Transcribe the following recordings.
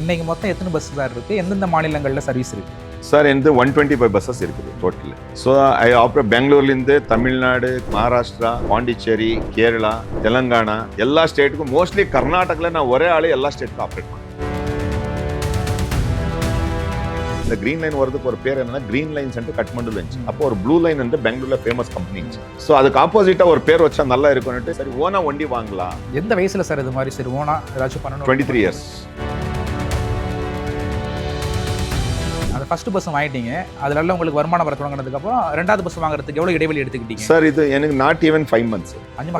இன்னைக்கு மொத்தம் எத்தனை பஸ் சார் இருக்கு? எந்தெந்த மாநிலங்களில் சர்வீஸ் இருக்கு? சார் எனது ஒன் டுவெண்ட்டி ஃபைவ் பஸ்ஸஸ் இருக்குது டோட்டல் ஸோ ஐ ஆப்ரேட் பெங்களூர்லேருந்து தமிழ்நாடு மகாராஷ்டிரா பாண்டிச்சேரி கேரளா தெலங்கானா எல்லா ஸ்டேட்டுக்கும் மோஸ்ட்லி கர்நாடகில் நான் ஒரே ஆளே எல்லா ஸ்டேட்டுக்கும் ஆப்ரேட் பண்ணேன் இந்த கிரீன் லைன் வரதுக்கு ஒரு பேர் என்னன்னா கிரீன் லைன்ஸ் வந்து கட்மண்டுல இருந்துச்சு. அப்போ ஒரு ப்ளூ லைன் வந்து பெங்களூர்ல ஃபேமஸ் கம்பெனி இருந்துச்சு. ஸோ அதுக்கு ஆப்போசிட்டா ஒரு பேர் வச்சா நல்லா இருக்கும்னுட்டு சரி ஓனா வண்டி வாங்கலாம். எந்த வயசுல சார் இது மாதிரி? சரி ஓனா ஏதாச்சும் பண்ணணும். Twenty three years first bus வாங்கிட்டீங்க. அதுல உங்களுக்கு வருமானம் வர தொடங்கினதுக்கு அப்புறம் ரெண்டாவது பஸ் வாங்குறதுக்கு எவ்வளவு இடைவெளி எடுத்துக்கிட்டீங்க? சார் இது எனக்கு நாட் ஈவன் ஃபைவ் மந்த்ஸ்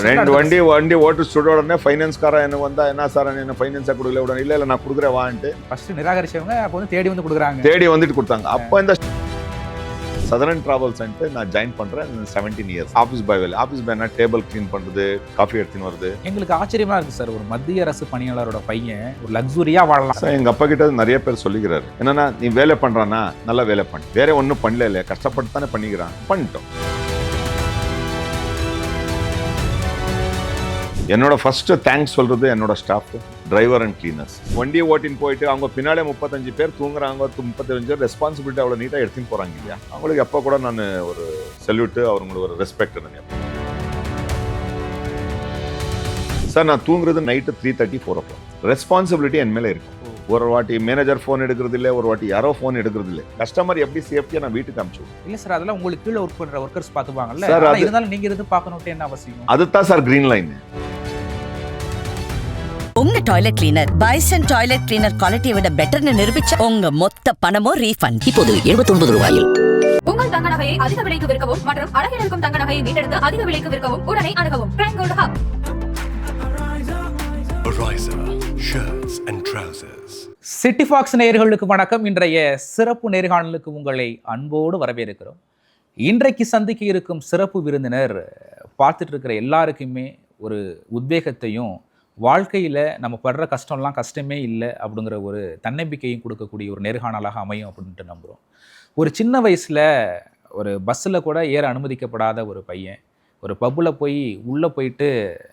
ரெண்டு வண்டி வண்டி ஓட்டு சுட உடனே ஃபைனான்ஸ்காரன் எனக்கு வந்தா என்ன சார் என்ன ஃபைனான்ஸா கொடுக்கல உடனே இல்ல இல்ல நான் கொடுக்குறேன் வான்ட்டு. ஃபர்ஸ்ட் நிராகரிச்சவங்க அப்போ வந்து தேடி வந்து கொடுக்குறாங்க. தேடி வந்துட்டு கொடுத்தாங்க. அப்போ இந்த சதரன் டிராவல்ஸ் நான் ஜாயின் பண்றேன். செவன்டீன் இயர்ஸ் ஆஃபீஸ் பாய் வேலை. ஆஃபீஸ் பாய்னா டேபிள் க்ளீன் பண்றது காஃபி எடுத்துன்னு வருது. எங்களுக்கு ஆச்சரியமா இருக்கு சார். ஒரு மத்திய அரசு பணியாளரோட பையன் ஒரு லக்ஸுரியா வாழலாம். சார் எங்க அப்பா கிட்ட நிறைய பேர் சொல்லிக்கிறாரு. என்னன்னா நீ வேலை பண்றானா நல்லா வேலை பண்ணு. வேற ஒன்றும் பண்ணல இல்லையா? கஷ்டப்பட்டு தானே பண்ணிக்கிறான். பண்ணிட்டோம். என்னோட ஃபர்ஸ்ட் தேங்க்ஸ் சொல்றது என்னோட ஸ்டாஃப் டிரைவர் அண்ட் கிளீனர்ஸ் வண்டியை ஓட்டின்னு போயிட்டு அவங்க பின்னாலே முப்பத்தஞ்சு பேர் தூங்குறாங்க ஒரு முப்பத்தஞ்சு பேர் ரெஸ்பான்சிபிலிட்டி அவ்வளோ நீட்டாக எடுத்துன்னு போறாங்க இல்லையா? அவங்களுக்கு எப்போ கூட நான் ஒரு செல்யூட்டு அவங்களுக்கு ஒரு ரெஸ்பெக்ட் எனக்கு சார் நான் தூங்குறது night three thirty four o'clock responsibility என் மேலே இருக்கும். ஒரு வாட்டி மேனேஜர் ஃபோன் எடுக்கிறது இல்லை ஒரு வாட்டி யாரோ ஃபோன் எடுக்கிறது இல்லை. கஸ்டமர் எப்படி சேஃப்டியாக நான் வீட்டுக்கு அனுப்பிச்சு விடுவேன். இல்ல சார் அதெல்லாம் உங்களுக்கு கீழே ஒர்க் பண்ற ஒர்க்கர்ஸ் பாத்துப்பாங்கல்ல Sir, ஆனா அது- இருந்தாலும் நீங்க இருந்து பார்க்கணும்ட்டு என்ன அவசியம்? அதுதான் சார் கிரீன் லைன் உங்க toilet cleaner bison toilet cleaner குவாலிட்டியை விட பெட்டர்னு நிரூபிச்ச உங்க மொத்த பணமும் ரீஃபண்ட் இப்போது 79 ரூபாயில். உங்கள் தங்க நகையை அதிக விலைக்கு விற்கவும் மற்றும் அழகில் இருக்கும் தங்க நகையை மீட்டெடுத்து அதிக விலைக்கு விற்கவும் உடனே அணுகவும். Frank Gold Hub. City Fox நேயர்களுக்கு வணக்கம். இன்றைய சிறப்பு நேர்காணலுக்கு உங்களை அன்போடு வரவேற்கிறோம். இன்றைக்கு சந்திக்க இருக்கும் சிறப்பு விருந்தினர் பார்த்துட்டு இருக்கிற எல்லாருக்குமே ஒரு உத்வேகத்தையும் வாழ்க்கையில் நம்ம படுற கஷ்டம்லாம் கஷ்டமே இல்லை அப்படிங்கிற ஒரு தன்னம்பிக்கையும் கொடுக்கக்கூடிய ஒரு நேர்காணலாக அமையும் அப்படின்ட்டு நம்புகிறோம் ஒரு சின்ன வயசில் ஒரு பஸ்ஸில் கூட ஏற அனுமதிக்கப்படாத ஒரு பையன் ஒரு பப்பில் போய் உள்ளே போயிட்டு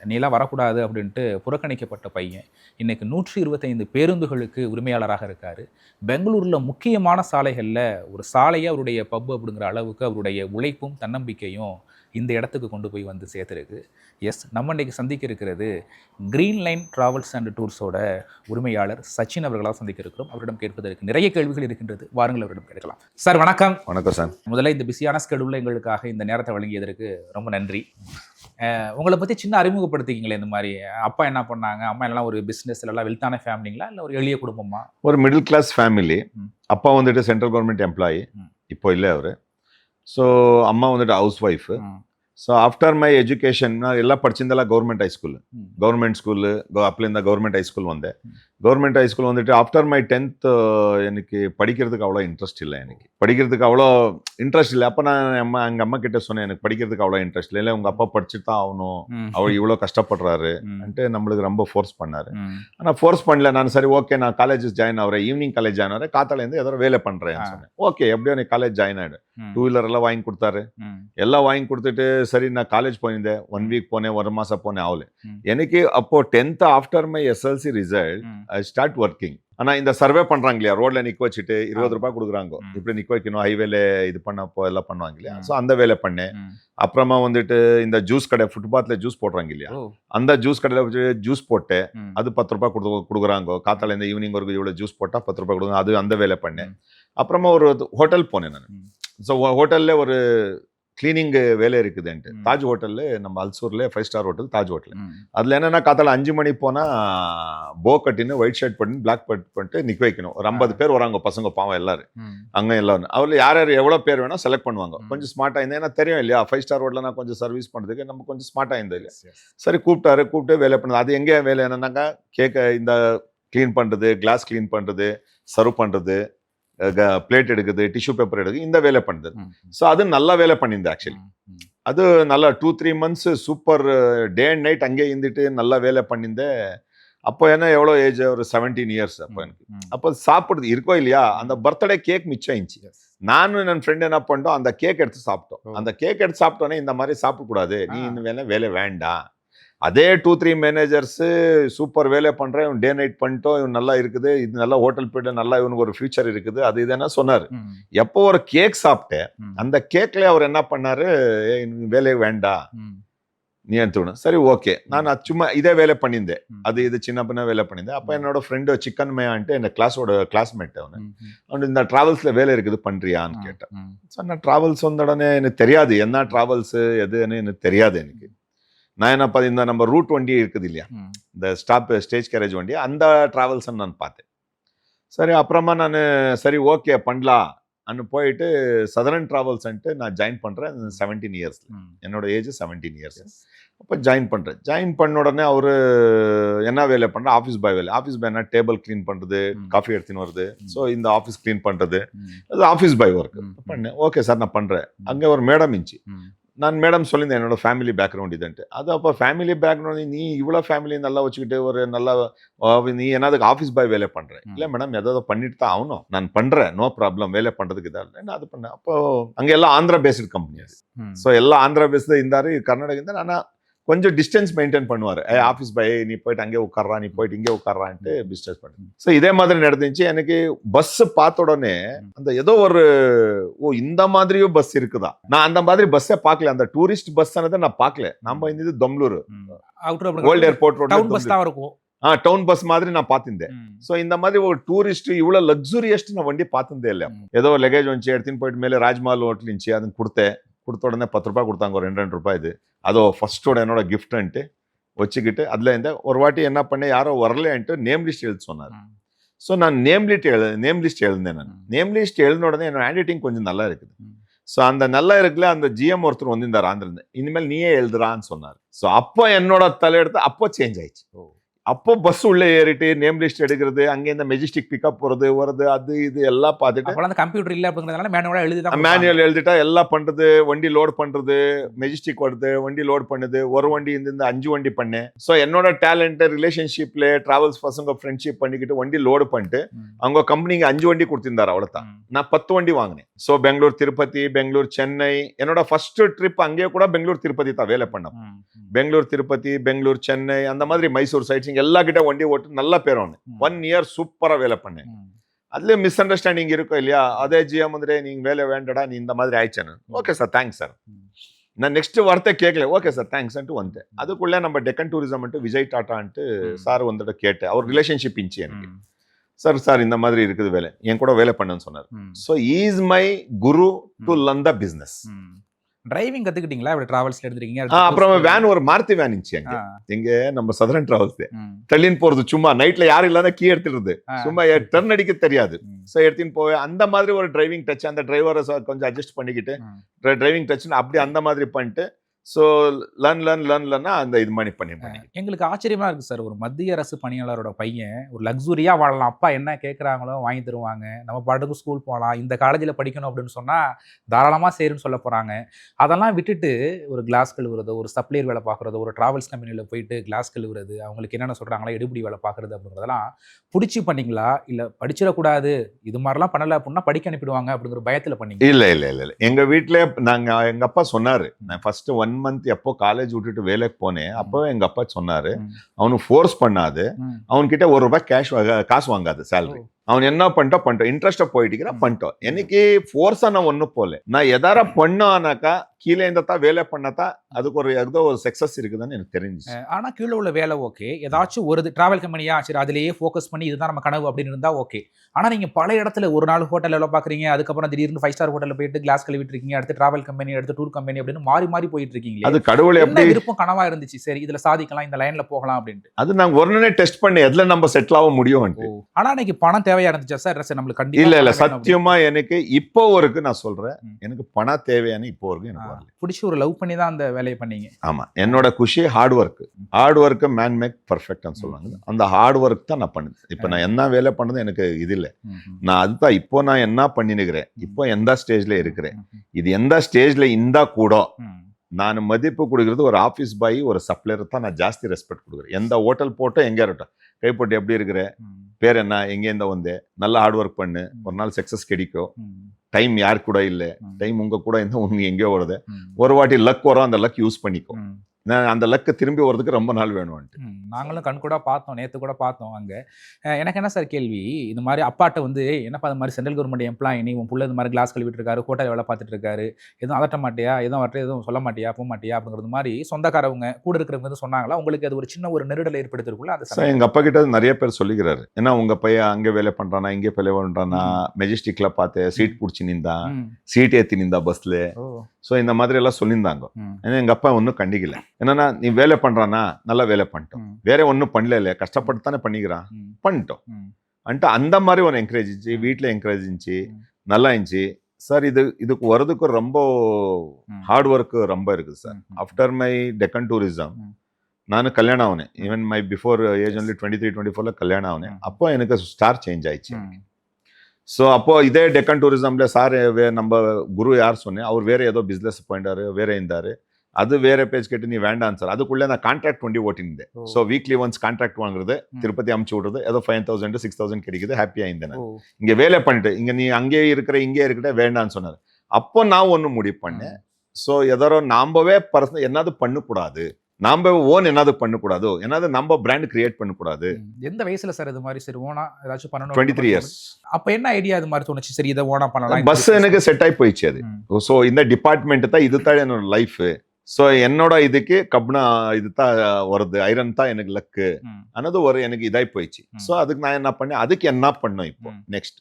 நீலாம் வரக்கூடாது அப்படின்ட்டு புறக்கணிக்கப்பட்ட பையன் இன்றைக்கு நூற்றி இருபத்தைந்து பேருந்துகளுக்கு உரிமையாளராக இருக்கார். பெங்களூரில் முக்கியமான சாலைகளில் ஒரு சாலையே அவருடைய பப் அப்படிங்கிற அளவுக்கு அவருடைய உழைப்பும் தன்னம்பிக்கையும் இந்த இடத்துக்கு கொண்டு போய் வந்து சேர்த்துருக்கு. எஸ் நம்ம இன்னைக்கு சந்திக்க இருக்கிறது கிரீன் லைன் டிராவல்ஸ் அண்ட் டூர்ஸோட உரிமையாளர் சச்சின் அவர்களாக சந்திக்க இருக்கிறோம். அவரிடம் கேட்பதற்கு நிறைய கேள்விகள் இருக்கின்றது. வாருங்கள் அவரிடம் கேட்கலாம். சார் வணக்கம். வணக்கம் சார் முதல்ல இந்த பிஸியான ஸ்கெடியூலில் எங்களுக்காக இந்த நேரத்தை வழங்கியதற்கு ரொம்ப நன்றி. உங்களை பற்றி சின்ன அறிமுகப்படுத்திக்கிங்களே இந்த மாதிரி. அப்பா என்ன பண்ணாங்க? அம்மா எல்லாம் ஒரு பிஸ்னஸ் எல்லாம் வெல்த்தான ஃபேமிலிங்களா இல்லை ஒரு எளிய குடும்பமா? ஒரு மிடில் கிளாஸ் ஃபேமிலி. அப்பா வந்துட்டு சென்ட்ரல் கவர்மெண்ட் எம்ப்ளாயி. இப்போ இல்லை அவர். ஸோ அம்மா வந்துட்டு ஹவுஸ் ஒய்ஃபு ம். ஸோ ஆஃப்டர் மை எஜுகேஷன் நான் எல்லாம் படிச்சிருந்தெல்லாம் கவர்மெண்ட் ஹைஸ்கூல் ம். கவர்மெண்ட் ஸ்கூலு அப்பலேருந்து கவர்மெண்ட் ஹைஸ்கூல் வந்துட்டு ஆஃப்டர் மை டென்த் எனக்கு படிக்கிறதுக்கு அவ்வளோ இன்ட்ரெஸ்ட் இல்லை எனக்கு. படிக்கிறதுக்கு அவ்வளோ இன்ட்ரெஸ்ட் இல்லை. அப்போ நான் அம்மா எங்கள் அம்மா கிட்ட சொன்னேன் எனக்கு படிக்கிறதுக்கு அவ்வளோ இன்ட்ரெஸ்ட் இல்லை. இல்லை உங்கள் அப்பா படிச்சுட்டு தான் ஆகணும். அவர் இவ்வளோ கஷ்டப்படுறாரு. வந்துட்டு நம்மளுக்கு ரொம்ப ஃபோர்ஸ் பண்ணாரு. ஆனால் ஃபோர்ஸ் பண்ணல. நான் சரி ஓகே நான் காலேஜ் ஜாயின் ஆகிறேன். ஈவினிங் காலேஜ் ஜாயின் ஆகிறேன். காத்தாலேருந்து ஏதோ வேலை பண்ணுறேன். சொன்னேன். ஓகே எப்படியோ நீ காலேஜ் ஜாயின் ஆகிடு. டூ வீலர் எல்லாம் வாங்கி கொடுத்தாரு. எல்லாம் வாங்கி கொடுத்துட்டு சரி நான் காலேஜ் போயிருந்தேன். ஒன் வீக் போனேன். ஒரு மாசம் போனேன். ஆகல. எனக்கு அப்போ tenth after my S L C result start working ஆனா இந்த சர்வே பண்றாங்க இல்லையா ரோட்ல நிக்க வச்சுட்டு இருபது. ரூபாய் கொடுக்குறாங்க. இப்படி நிக்க வைக்கணும் ஹைவேல இது பண்ணப்போ எல்லாம் பண்ணுவாங்க இல்லையா. ஸோ அந்த வேலை பண்ணேன். அப்புறமா வந்துட்டு இந்த ஜூஸ் கடை ஃபுட்பாத்ல ஜூஸ் போடுறாங்க இல்லையா. அந்த ஜூஸ் கடையில வச்சு ஜூஸ் போட்டேன் ம். அது பத்து ரூபாய் கொடுத்து கொடுக்குறாங்க காத்தால இந்த ஈவினிங் வரைக்கும் இவ்வளவு ஜூஸ் போட்டா பத்து ரூபாய் கொடுங்க அது அந்த வேலை பண்ணேன். அப்புறமா ஒரு ஹோட்டல் போனேன் நான். ஸோ ஹோட்டல்ல ஒரு கிளீனிங் வேலை இருக்குதுன்ட்டு. தாஜ் ஹோட்டல்ல நம்ம அல்சூர்ல five star hotel Taj hotel. அதுல என்னன்னா காத்தால அஞ்சு மணி போனா போ கட்டின்னு ஒயிட் ஷர்ட் பண்ணி பிளாக் பட் பண்ணிட்டு நிக்க வைக்கணும். ஒரு ஐம்பது பேர் வராங்க பசங்க பாவம் எல்லாரும். அங்க எல்லாரும். அவர்ல யார் யார் எவ்வளவு பேர் வேணா செலக்ட் பண்ணுவாங்க. கொஞ்சம் ஸ்மார்ட்டா இருந்தா ஏன்னா தெரியும் இல்லையா? ஃபைவ் ஸ்டார் ஹோட்டல்ல நான் கொஞ்சம் சர்வீஸ் பண்றதுக்கு நம்ம கொஞ்சம் ஸ்மார்ட்டா இருந்தது இல்லையா. சரி கூப்பிட்டாரு. கூப்பிட்டு வேலை பண்ணது. அது எங்கே வேலை என்னன்னாக்கா கேக்க இந்த க்ளீன் பண்றது கிளாஸ் க்ளீன் பண்றது சர்வ் பண்றது. பிளேட் எடுக்குது டிஷ்யூ பேப்பர் எடுக்குது இந்த வேலை பண்ணுது. ஸோ அது நல்ல வேலை பண்ணியிருந்தேன் ஆக்சுவலி. அது நல்லா two three months super day and night அங்கேயே இருந்துட்டு நல்லா வேலை பண்ணியிருந்தேன் அப்போ என்ன எவ்வளோ ஏஜ் ஒரு செவன்டீன் இயர்ஸ் அப்போ எனக்கு. அப்போ சாப்பிடுறது இருக்கோ இல்லையா அந்த பர்த்டே கேக் மிச்சம் Yes. நானும் என் ஃப்ரெண்ட் என்ன பண்ணிட்டோம் அந்த கேக் எடுத்து சாப்பிட்டோம். அந்த கேக் எடுத்து சாப்பிட்டோன்னே இந்த மாதிரி சாப்பிடக்கூடாது நீ. இன்னும் வேலை வேலை வேண்டாம் அதே டூ த்ரீ மேனேஜர்ஸ் சூப்பர் வேலை பண்றேன் இவன் டே நைட் பண்ணிட்டோம் இவன் நல்லா இருக்குது இது நல்லா ஹோட்டல் போயிட்டு நல்லா இவனுக்கு ஒரு ஃபியூச்சர் இருக்குது அது இதுன்னு சொன்னாரு. எப்போ ஒரு கேக் சாப்பிட்டேன் அந்த கேக்ல அவர் என்ன பண்ணாரு "ஏய், நீ வேலையே வேண்டாம். நீ எடுத்துக்கணும் சரி ஓகே. நான் சும்மா இதே வேலை பண்ணியிருந்தேன். அது இது சின்ன பின்ன வேலை பண்ணியிருந்தேன். அப்போ என்னோட ஃப்ரெண்டு சிக்கன் மேயான்ட்டு என் கிளாஸோட கிளாஸ்மேட் அவனு. அவன் இந்த டிராவல்ஸ்ல வேலை இருக்குது பண்றியான்னு ஆ, கேட்டேன். ம், சொன்ன டிராவல்ஸ் வந்த உடனே எனக்கு தெரியாது. என்ன டிராவல்ஸ் எதுன்னு எனக்கு தெரியாது எனக்கு. நான் என்ன பார்த்து இந்த நம்ம ரூட் வண்டி இருக்குது இல்லையா? இந்த ஸ்டாப் ஸ்டேஜ் கேரேஜ் வண்டி அந்த டிராவல்ஸ் நான் பார்த்தேன். சரி அப்புறமா நான் சரி ஓகே பண்ணலாம். அன்னு போயிட்டு சதரன் டிராவல்ஸ்ன்ட்டு நான் ஜாயின் பண்ணுறேன் செவன்டீன் இயர்ஸ். என்னோட ஏஜ் செவன்டீன் இயர்ஸ் அப்போ ஜாயின் பண்ணுறேன் ஜாயின் பண்ண உடனே அவர் என்ன வேலை பண்ணுற ஆஃபீஸ் பாய் வேலை. ஆஃபீஸ் பாய் என்ன டேபிள் க்ளீன் பண்ணுறது. காஃபி எடுத்துன்னு வருது. ஸோ இந்த ஆஃபீஸ் க்ளீன் பண்ணுறது அது ஆஃபீஸ் பாய் ஒர்க் பண்ணேன். ஓகே சார் நான் பண்ணுறேன். அங்கே ஒரு மேடம் இருந்துச்சு. நான் மேடம் சொல்லியிருந்தேன் என்னோட ஃபேமிலி பேக்ரவுண்ட் இதுன்ட்டு. அது அப்போ ஃபேமிலி பேக்ரவுண்ட் நீ இவ்வளோ ஃபேமிலி நல்லா வச்சுக்கிட்டு ஒரு நல்லா நீ என்னதுக்கு ஆஃபீஸ் பாய் வேலை பண்ணுறேன். இல்லை மேடம் ஏதாவது பண்ணிட்டு தான் ஆகணும். நான் பண்ணுறேன் நோ ப்ராப்ளம் வேலை பண்ணுறதுக்கு இதாக இல்லை. நான் அது பண்ணேன். அப்போ அங்கே எல்லாம் ஆந்திரா பேஸ்டு கம்பெனி ம். ஸோ எல்லாம் ஆந்திரா பேஸ்டு இருந்தாரு. கர்நாடகா இருந்தார். ஆனால் கொஞ்சம் டிஸ்டன்ஸ் மெயின்டைன் பண்ணுவார். ஆஃபீஸ் பாய் நீ போயிட்டு அங்கே உட்கார்றா நீ போயிட்டு இங்கே உட்கார்றான்ட்டு பிஸ்னஸ் பண்ணேன் ஸோ இதே மாதிரி நடந்துச்சு. எனக்கு பஸ் பார்த்த உடனே அந்த ஏதோ ஒரு ஓ இந்த மாதிரியும் பஸ் இருக்குதா? நான் அந்த மாதிரி பஸ்ஸே பார்க்கல. அந்த டூரிஸ்ட் பஸ் நான் பார்க்கல. நம்ம இந்த Domlur old airport town bus road தான் இருக்கும். ஆ டவுன் பஸ் மாதிரி நான் பார்த்திருந்தேன். ஸோ இந்த மாதிரி ஒரு டூரிஸ்ட் இவ்வளோ லக்ஸுரியஸ்ட் நான் வண்டி பார்த்ததே இல்லை. ஏதோ லக்கேஜ் வந்துச்சு எடுத்துன்னு போயிட்டு மேலே ராஜ்மஹால் ஹோட்டல் இருந்துச்சு அதுன்னு கொடுத்தேன். கொடுத்த உடனே பத்து ரூபாய் கொடுத்தாங்க ஒரு ரெண்டு ரெண்டு ரூபாய் இது. அதோ ஃபர்ஸ்டோட என்னோட கிஃப்ட்ன்ட்டு வச்சுக்கிட்டு அதில் இந்த ஒரு வாட்டி என்ன பண்ணேன் யாரோ வரலன்ட்டு நேம் லிஸ்ட் எழுத சொன்னார். ஸோ நான் நேம் லிஸ்ட் எழு நேம் லிஸ்ட் எழுந்தேன் நான். நேம் லிஸ்ட் எழுதின உடனே என்னோட ஹேண்ட் ரைட்டிங் கொஞ்சம் நல்லா இருக்குது. ஸோ அந்த நல்லா இருக்குல்ல அந்த ஜிஎம் ஒருத்தர் வந்திருந்தார் ஆந்திரிருந்து இனிமேல் நீயே எழுதுறான்னு சொன்னார். ஸோ அப்போ என்னோட தலையெடுத்து அப்போ சேஞ்ச் ஆயிடுச்சு. அப்போ பஸ் உள்ள ஏறிட்டு நேம் லிஸ்ட் எடுக்கிறது அங்கே இந்த மெஜிஸ்டிக் பிக்கப் போறது வருது அது இது எல்லாம் பார்த்துட்டு அந்த கம்ப்யூட்டர் இல்ல அப்படிங்கிறதுனால மேனுவலா எழுதி தான் மேனுவல் எழுதிட்டா எல்லாம் பண்றது வண்டி லோட் பண்றது மெஜிஸ்டிக் வருது வண்டி லோட் பண்ணுது ஒரு வண்டி இந்த இந்த அஞ்சு வண்டி பண்ணேன் ஸோ என்னோட டேலண்ட் ரிலேஷன்ஷிப்ல டிராவல்ஸ் பசங்க ஃப்ரெண்ட்ஷிப் பண்ணிக்கிட்டு வண்டி லோடு பண்ணிட்டு அவங்க கம்பெனிக்கு அஞ்சு வண்டி கொடுத்திருந்தாரு அவ்வளவுதான். நான் பத்து வண்டி வாங்கினேன். ஸோ பெங்களூர் திருப்பதி பெங்களூர் சென்னை என்னோட ஃபர்ஸ்ட் ட்ரிப் அங்கேயே கூட பெங்களூர் திருப்பதி தான் வேலை பண்ணேன். பெங்களூர் திருப்பதி பெங்களூர் சென்னை அந்த மாதிரி மைசூர் சைட்ஸ் எல்லா கிட்ட வண்டி ஓட்டு நல்லா பேர் ஒன் இயர் சூப்பரா வேலை பண்ணேன் அதுல மிஸ் அண்டர்ஸ்டாண்டிங் இருக்கும் இல்லையா? அதே ஜிஎம் வந்து நீங்க வேலை வேண்டடா நீ இந்த மாதிரி ஆயிடுச்சேன்னு ஓகே சார் தேங்க்ஸ் சார். நான் நெக்ஸ்ட் வார்த்தை கேட்கல. ஓகே சார் தேங்க்ஸ்ன்ட்டு வந்துட்டேன். அதுக்குள்ள நம்ம டெக்கன் டூரிசம் விஜய் டாட்டான்ட்டு. சார் வந்துட்டு கேட்டேன் அவர் ரிலேஷன்ஷிப் இருந்துச்சு எனக்கு. சார் சார் இந்த மாதிரி இருக்குது வேலை. என் கூட வேலை பண்ணுன்னு சொன்னார். So is my. Guru to learn the business driving கத்துக்கிட்டீங்களா? இப்படி டிராவல்ஸ்ல எடுத்துருக்கீங்க? அப்புறம் வேன் ஒரு மாருதி வேன் இருந்துச்சு அங்க. எங்க நம்ம சதரன் டிராவல்ஸ் தள்ளின்னு போறது சும்மா நைட்ல யாரும் இல்லாத கீ எடுத்துடுறது. சும்மா டர்ன் அடிக்க தெரியாது. ஸோ எடுத்துன்னு போவேன் அந்த மாதிரி ஒரு டிரைவிங் டச் அந்த டிரைவரை கொஞ்சம் அட்ஜஸ்ட் பண்ணிக்கிட்டு. டிரைவிங் டச் அப்படி அந்த மாதிரி பண்ணிட்டு ஸோ லர்ன் லர்ன் லர்ன் லர்னா அந்த இது மாதிரி பண்ணி பண்ணி எங்களுக்கு ஆச்சரியமா இருக்கு சார். ஒரு மத்திய அரசு பணியாளரோட பையன் ஒரு லக்ஸுரியா வாழலாம். அப்பா என்ன கேட்குறாங்களோ வாங்கி தருவாங்க. நம்ம பாட்டுக்கு ஸ்கூல் போகலாம் இந்த காலேஜில் படிக்கணும் அப்படின்னு சொன்னா தாராளமா சரின்னு சொல்ல போறாங்க. அதெல்லாம் விட்டுட்டு ஒரு கிளாஸ் கழுவுறதோ ஒரு சப்ளையர் வேலை பார்க்குறதோ ஒரு டிராவல்ஸ் கம்பெனியில் போயிட்டு கிளாஸ் கழுவுறது அவங்களுக்கு என்னென்ன சொல்றாங்களோ எடுபடி வேலை பார்க்குறது அப்படிங்கிறதெல்லாம் பிடிச்சி பண்ணீங்களா? இல்லை படிச்சிடக்கூடாது இது மாதிரிலாம் பண்ணல அப்படின்னா படிக்க அனுப்பிடுவாங்க அப்படிங்கிற பயத்தில் பண்ணீங்க இல்ல இல்ல இல்ல இல்ல. எங்க வீட்ல நாங்க எங்க அப்பா சொன்னாரு. நான் ஃபர்ஸ்ட் ஒன் மந்த் எப்போ காலேஜ் விட்டுட்டு வேலைக்கு போனேன் அப்போ எங்க அப்பா சொன்னாரு. அவனுக்கு ஃபோர்ஸ் பண்ணாது. அவன்கிட்ட ஒரு ரூபாய் கேஷ் காசு வாங்காது சேலரி அவன் என்ன பண்ணிட்டோம் பண்ணிட்டோம் இன்ட்ரெஸ்டா போயிட்டு. பண்ணிட்டோம் எனக்கு ஃபோர்ஸா நான் ஒன்றும் போல. நான் எதார பண்ணானாக்கா கீழே இருந்தா வேலை பண்ணத்தா அதுக்கு ஒரு ஏதோ ஒரு சக்சஸ் இருக்குதுன்னு எனக்கு தெரிஞ்சுச்சு. ஆனா கீழே உள்ள வேலை ஓகே ஏதாச்சும் ஒரு டிராவல் கம்பெனியா சரி அதுலயே ஃபோக்கஸ் பண்ணி இதுதான் நம்ம கனவு அப்படின்னு இருந்தா ஓகே ஆனா நீங்க பல இடத்துல ஒரு நாள் ஹோட்டல்ல வேலை பாக்குறீங்க அதுக்கப்புறம் திடீர்னு ஃபைவ் ஸ்டார் ஹோட்டல்ல போயிட்டு கிளாஸ் கழுவிட்டு இருக்கீங்க அடுத்து டிராவல் கம்பெனி அடுத்து டூர் கம்பெனி அப்படின்னு மாறி மாறி போயிட்டு இருக்கீங்களே. அது கடவுள் எப்படி விருப்பம் கனவா இருந்துச்சு? சரி இதுல சாதிக்கலாம் இந்த லைன்ல போகலாம் அப்படின்ட்டு. அது நாங்க ஒரு டெஸ்ட் பண்ணி எதுல நம்ம செட்டில் ஆக முடியும் ஆனா இன்னைக்கு பணம் தேவையா இருந்துச்சா சார்? சார் நம்மளுக்கு கண்டிப்பா இல்ல இல்ல. சத்தியமா எனக்கு இப்போ வரைக்கும் நான் சொல்றேன். எனக்கு பணம் தேவையான இப்போ வரைக்கும் எனக்கு. வரல. பிடிச்சி ஒரு லவ் பண்ணி தான் அந்த வேலையை பண்ணீங்க. ஆமா. என்னோட குஷி hard work hard work man make பர்ஃபெக்ட்னு சொல்லுவாங்க. அந்த ஹார்ட் ஒர்க் தான் நான் பண்ணுது. இப்போ நான் என்ன வேலை பண்ணது எனக்கு இது இல்லை. நான் அதுதான் இப்போ நான் என்ன பண்ணினுக்கிறேன்? இப்போ எந்த ஸ்டேஜ்ல இருக்கிறேன்? இது எந்த ஸ்டேஜ்ல இருந்தா கூட நான் மதிப்பு கொடுக்கறது ஒரு ஆஃபீஸ் பாய் ஒரு சப்ளையர் தான் நான் ஜாஸ்தி ரெஸ்பெக்ட் கொடுக்குறேன். எந்த ஹோட்டல் போட்டோ எங்கே இருக்கட்டும். கைப்போட்டு எப்படி இருக்கிற? பேர் என்ன? எங்கேருந்த வந்தே? நல்லா ஹார்ட் ஒர்க் பண்ணு. ஒரு நாள் சக்ஸஸ் கிடைக்கும். டைம் யார் கூட இல்லை. டைம் உங்க கூட இருந்தால் உங்க எங்கேயோ வருது. ஒரு வாட்டி லக் வரும். அந்த லக் யூஸ் பண்ணிக்கோ. நான் அந்த லக்கு திரும்பி வரதுக்கு ரொம்ப நாள் வேணும்ன்ட்டு ம், நாங்களும் கண் கூட பார்த்தோம் நேற்று கூட பார்த்தோம் அங்கே. எனக்கு என்ன சார் கேள்வி? இந்த மாதிரி அப்பாட்ட வந்து என்னப்பா இந்த மாதிரி சென்ட்ரல் கவர்மெண்ட் எம்ப்ளாயி நீ உன் புள்ள இந்த மாதிரி கிளாஸ் கழுவிட்டு இருக்காரு ஹோட்டல் வேலை பார்த்துட்டு இருக்காரு எதுவும் அதட்ட மாட்டியா? எதுவும் அவர்கிட்ட எதுவும் சொல்ல மாட்டியா? போக மாட்டியா? அப்படிங்கிறது மாதிரி சொந்தக்காரவங்க கூட இருக்கிறவங்க வந்து சொன்னாங்களா? உங்களுக்கு அது ஒரு சின்ன ஒரு நெருடலை ஏற்படுத்திருக்குள்ள அது சார் எங்க அப்பா கிட்ட நிறைய பேர் சொல்லிக்கிறாரு. ஏன்னா உங்க பையன் அங்க வேலை பண்றானா இங்கே வேலை பண்றானா மெஜஸ்டிக்ல பார்த்தேன் சீட் புடிச்சு நின்றான் சீட் ஏத்தி நின்றா பஸ்ல ஓ. ஸோ இந்த மாதிரி எல்லாம் சொல்லியிருந்தாங்க. ஏன்னா எங்க அப்பா ஒன்றும் கண்டிக்கல. என்னன்னா நீ வேலை பண்றானா நல்லா வேலை பண்ணிட்டோம். வேற ஒன்றும் பண்ணல இல்லையா கஷ்டப்பட்டு தானே பண்ணிக்கிறான். பண்ணிட்டோம். అంటే அந்த மாதிரி ஒரு ఎంకరేజ్ ఇచ్చి என்கரேஜ் இருந்துச்சு நல்லா இருந்துச்சு சார் இது இதுக்கு வர்றதுக்கு ரொம்ப ஹார்ட் ஒர்க்கு ரொம்ப இருக்குது sir. After my Deccan tourism நான் கல்யாணம் ஆகினேன் even my before age only twenty three twenty ஃபோரில் கல்யாணம் ஆகினேன் அப்போ எனக்கு ஸ்டார் சேஞ்ச் ஆயிடுச்சு. ஸோ அப்போ இதே டெக்கன் டூரிசமில் சார் வே நம்ம குரு யார் சொன்னேன் அவர் வேற ஏதோ பிஸ்னஸ் போயிட்டாரு வேற இருந்தார். அது வேற பேஜ் கேட்டு நீ வேண்டாம் சார் அதுக்குள்ளே நான் கான்ட்ராக்ட் வண்டி ஓட்டியிருந்தேன். ஓ. ஸோ வீக்லி ஒன்ஸ் கான்ட்ராக்ட் வாங்குறது. திருப்பதி அமுச்சு விடுறது ஏதோ ஃபைவ் தௌசண்ட் சிக்ஸ் தௌசண்ட் கிடைக்குது ஹாப்பியாக இருந்தேன் இங்க வேலை பண்ணிட்டு இங்க நீ அங்கேயே இருக்கிற இங்கே இருக்கிற வேண்டாம்னு சொன்னாரு. அப்போ நான் ஒண்ணு முடிவு பண்ணேன். ஸோ எதோ நாம்பவே பர்சனல் என்னது பண்ணக்கூடாது? நாம ஓன் என்னது பண்ணக்கூடாது? என்னது நம்ம பிராண்ட் கிரியேட் பண்ணக்கூடாது. எந்த வயசுல சார் இது மாதிரி? சரி ஓனா ஏதாச்சும் பண்ணணும் டுவெண்ட்டி த்ரீ இயர்ஸ் அப்ப என்ன ஐடியா இது மாதிரி தோணுச்சு? சரி இதை ஓனா பண்ணலாம் பஸ் எனக்கு செட் ஆகி போயிடுச்சு அது. ஸோ இந்த டிபார்ட்மெண்ட் தான் இது தான் என்னோட லைஃப் ஸோ என்னோட இதுக்கு கப்னா இது தான் வருது. ஐரன் தான் எனக்கு லக்கு ஆனது ஒரு எனக்கு இதாகி போயிடுச்சு ஸோ அதுக்கு நான் என்ன பண்ணேன்? அதுக்கு என்ன பண்ணோம் இப்போ? நெக்ஸ்ட்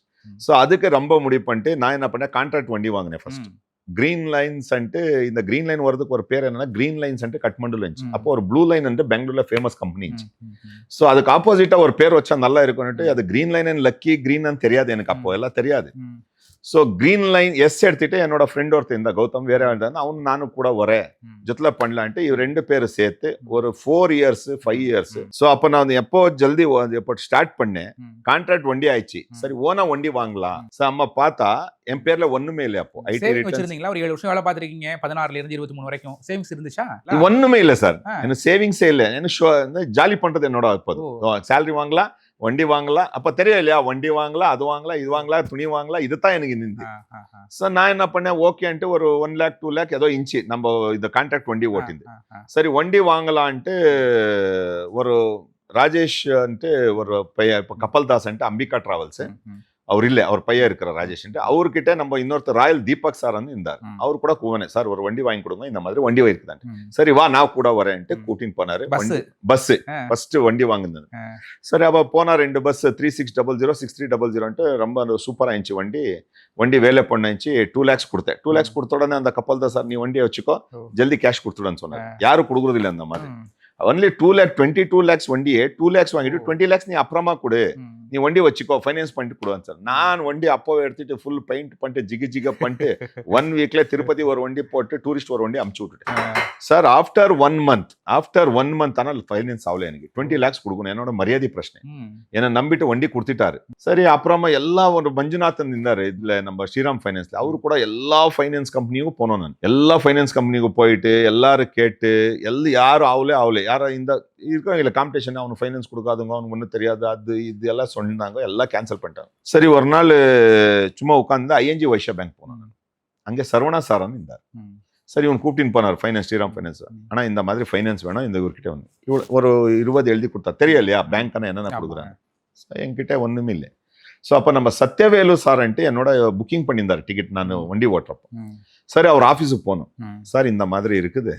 ஸோ அதுக்கு ரொம்ப முடிவு பண்ணிட்டு நான் என்ன பண்ணேன்? கான்ட்ராக்ட் வண்டி வாங்கினேன் ஃபர்ஸ்ட் கிரீன் லைன்ஸ்ன்ட்டு இந்த கிரீன் லைன் வரதுக்கு ஒரு பேர் என்னன்னா கிரீன் லைன்ஸ் லைன்ஸ்ன்ட்டு கட்மண்டுல இருந்துச்சு. அப்போ ஒரு ப்ளூ லைன் வந்து பெங்களூர்ல ஃபேமஸ் கம்பெனி இருந்துச்சு. ஸோ அதுக்கு ஆப்போசிட்டா ஒரு பேர் வச்சா நல்லா இருக்கும்னுட்டு அது green line and lucky green தெரியாது எனக்கு அப்போ. எல்லாம் தெரியாது. ಸೊ ಗ್ರೀನ್ ಲೈನ್ ಎಸ್ ಎಡ್ತಿಟ್ಟು என்னோட ஃப்ரெண்ட் ஒருத்தர் கௌதம் வேற இருந்தா அவன் நானும் கூட வரேன் ம். ஜொத்ல பண்ணலான்ட்டு இவ ரெண்டு பேரும் சேர்த்து ஒரு ஃபோர் இயர்ஸ் ஃபைவ் இயர்ஸ் ம். ஸோ அப்போ நான் எப்போ ஜல்தி எப்போ ஸ்டார்ட் பண்ணேன் ம். கான்ட்ராக்ட் வண்டி ஆயிடுச்சு ம். சரி ஓனா வண்டி வாங்கலாம் ஸோ அம்மா பார்த்தா என் பேர்ல ஒண்ணுமே இல்லை அப்போ ஐடி சேவிங் ரிட்டர்ன்ஸ் வச்சிருந்தீங்களா ஒரு ஏழு வருஷம் வேலை பார்த்திருக்கீங்க பதினாறுல இருந்து இருபத்தி மூணு வரைக்கும் சேவிங்ஸ் இருந்துச்சா ஒண்ணுமே இல்ல சார் ஆ. எனக்கு சேவிங்ஸே இல்ல எனக்கு ஷோ ஜாலி பண்றது என்னோட இப்போது சேலரி வாங்கலாம் வண்டி வாங்கலாம் அப்போ தெரியும் இல்லையா? வண்டி வாங்கலாம் அது வாங்கலாம் இது வாங்கலாம் துணி வாங்கலாம் இதுதான் எனக்கு நிந்தி சார் நான் என்ன பண்ணேன்? ஓகேன்ட்டு ஒரு ஒன் லேக் டூ லேக் ஏதோ இன்ச்சு நம்ம இந்த கான்ட்ராக்ட் வண்டி ஓட்டிந்து சரி வண்டி வாங்கலான்ட்டு ஒரு ராஜேஷ்ன்ட்டு ஒரு பையன் இப்போ கப்பல்தாஸ்ன்ட்டு அம்பிகா ட்ராவல்ஸு அவர் இல்ல அவர் பையன் இருக்கிற ராஜேஷ் அவர்கிட்ட நம்ம இன்னொருத்தர் ராயல் தீபக் சார் வந்து இருந்தார். அவர் கூட கூவனே சார் ஒரு வண்டி வாங்கி கொடுங்க இந்த மாதிரி வண்டி ம். சரி வா நான் கூட வரேன்ட்டு. கூட்டின்னு போனாரு பஸ். ஃபர்ஸ்ட் வண்டி வாங்குனது. சரி அப்போ போனா ரெண்டு bus three six double zero six three double ஜீரோன்ட்டு ரொம்ப சூப்பரா இருந்துச்சு வண்டி வண்டி வேலை பண்ணச்சு டூ லேக்ஸ் கொடுத்தேன் டூ லேக்ஸ் கொடுத்த உடனே அந்த கப்பல் தான் சார் நீ வண்டியை வச்சுக்கோ. ஜல்தி கேஷ் கொடுத்துடுன்னு சொன்னார். யாரும் கொடுக்குறது இல்லை அந்த மாதிரி only two lakh twenty two lakhs வண்டியே டூ லேக்ஸ் வாங்கிட்டு. டுவெண்ட்டி லேக்ஸ் நீ அப்புறமா கொடு. நீ வண்டி வச்சுக்கோ ஃபைனான்ஸ் பண்ணிட்டு கொடுவேன் சார். நான் வண்டி அப்போவே எடுத்துட்டு ஃபுல் பெயிண்ட் பண்ணிட்டு ஜிகு ஜிக பண்ணிட்டு ஒன் வீக்ல திருப்பதி ஒரு வண்டி போட்டு டூரிஸ்ட் ஒரு வண்டி அமுச்சு விட்டுட்டேன். Sir after one month after one month ஆனால் ஃபைனான்ஸ் ஆகல எனக்கு. டுவெண்ட்டி லேக்ஸ் கொடுக்கணும் என்னோட மரியாதை பிரச்சனை. என்னை நம்பிட்டு வண்டி கொடுத்துட்டாரு. சரி அப்புறமா எல்லா ஒரு மஞ்சுநாதன் இருந்தாரு இதுல நம்ம ஸ்ரீராம் ஃபைனான்ஸ்ல அவரு கூட எல்லா ஃபைனான்ஸ் கம்பெனியும் போனோம் நான். எல்லா ஃபைனான்ஸ் கம்பெனிக்கு போயிட்டு எல்லாரும் கேட்டு எல்லாம் யாரும் ஆகலே ஆகல. யாரும் இந்த இருக்கிற இல்லை காம்படிஷன் அவனுக்கு ஃபைனான்ஸ் கொடுக்காதவங்க அவனுக்கு ஒன்றும் தெரியாது அது இது எல்லாம் சொன்னாங்க எல்லாம் கேன்சல் பண்ணிட்டாங்க. சரி ஒரு நாள் சும்மா உட்காந்து ஐஎன்ஜி வைஷ்யா பேங்க் போனோம் நான். அங்கே சரவணா சாரன் இருந்தார். சரி இவன் கூப்பிட்டு போனார் ஃபைனான்ஸ் ஸ்ரீராம் ஃபைனான்ஸ் ஆனா இந்த மாதிரி ஃபைனான்ஸ் வேணும் இந்த இவர்கிட்ட வந்து. இவ்வளவு ஒரு இருபது எழுதி கொடுத்தா. தெரியும் இல்லையா? பேங்க் என்னென்ன. கொடுக்குறாங்க? So, என்கிட்ட ஒண்ணுமே இல்லை. ஸோ அப்போ நம்ம சத்யவேலு சார்ன்ட்டு என்னோட புக்கிங் பண்ணியிருந்தார் டிக்கெட் நான் வண்டி ஓட்டுறப்போ. சரி அவர் ஆஃபீஸுக்கு போனோம். ம், சார் இந்த மாதிரி இருக்குது.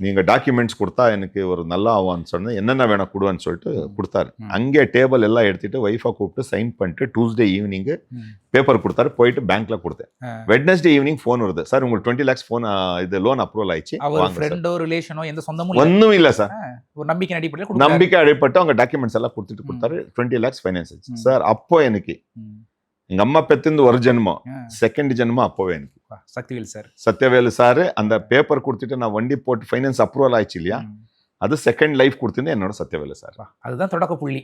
ம். நீங்க டாக்குமெண்ட்ஸ் கொடுத்தா எனக்கு ஒரு நல்லா ஆகும்னு சொன்னேன் என்னென்ன வேணும் கொடுன்னு சொல்லிட்டு. கொடுத்தாரு. அங்கே டேபிள் எல்லாம் எடுத்துட்டு ஒய்ஃபை கூப்பிட்டு சைன் பண்ணிட்டு டியூஸ்டே ஈவினிங் ம். பேப்பர் கொடுத்தாரு போயிட்டு பேங்க்ல கொடுத்தேன். வெட்னஸ்டே ஈவினிங் ஃபோன் வருது சார் உங்களுக்கு டுவெண்ட்டி லேக்ஸ் ஃபோன் இது லோன் அப்ரூவல் ஆயிடுச்சு ஃப்ரெண்டோ ரிலேஷனோ எந்த சொந்தமும். ஒன்றும் இல்லை சார் ஒரு நம்பிக்கை அடிப்படையில். நம்பிக்கை அடிப்பட்டு அவங்க டாக்குமெண்ட்ஸ் எல்லாம் கொடுத்துட்டு. கொடுத்தாரு டுவெண்ட்டி லேக்ஸ் ஃபைனான்ஸ் ஆச்சு. சார் அப்போ எனக்கு எங்க அம்மா பெத்திருந்து ஒரு ஜென்மம். செகண்ட் ஜென்மம் அப்போவே எனக்கு. சக்திவேல் சார். சத்யவேலு சார் அந்த பேப்பர் கொடுத்துட்டு நான் வண்டி போட்டு ஃபைனான்ஸ் அப்ரூவல் ஆயிடுச்சு இல்லையா? அது செகண்ட் லைஃப் கொடுத்தது என்னோட சத்யவேலு சார். அதுதான் தொடக்க புள்ளி.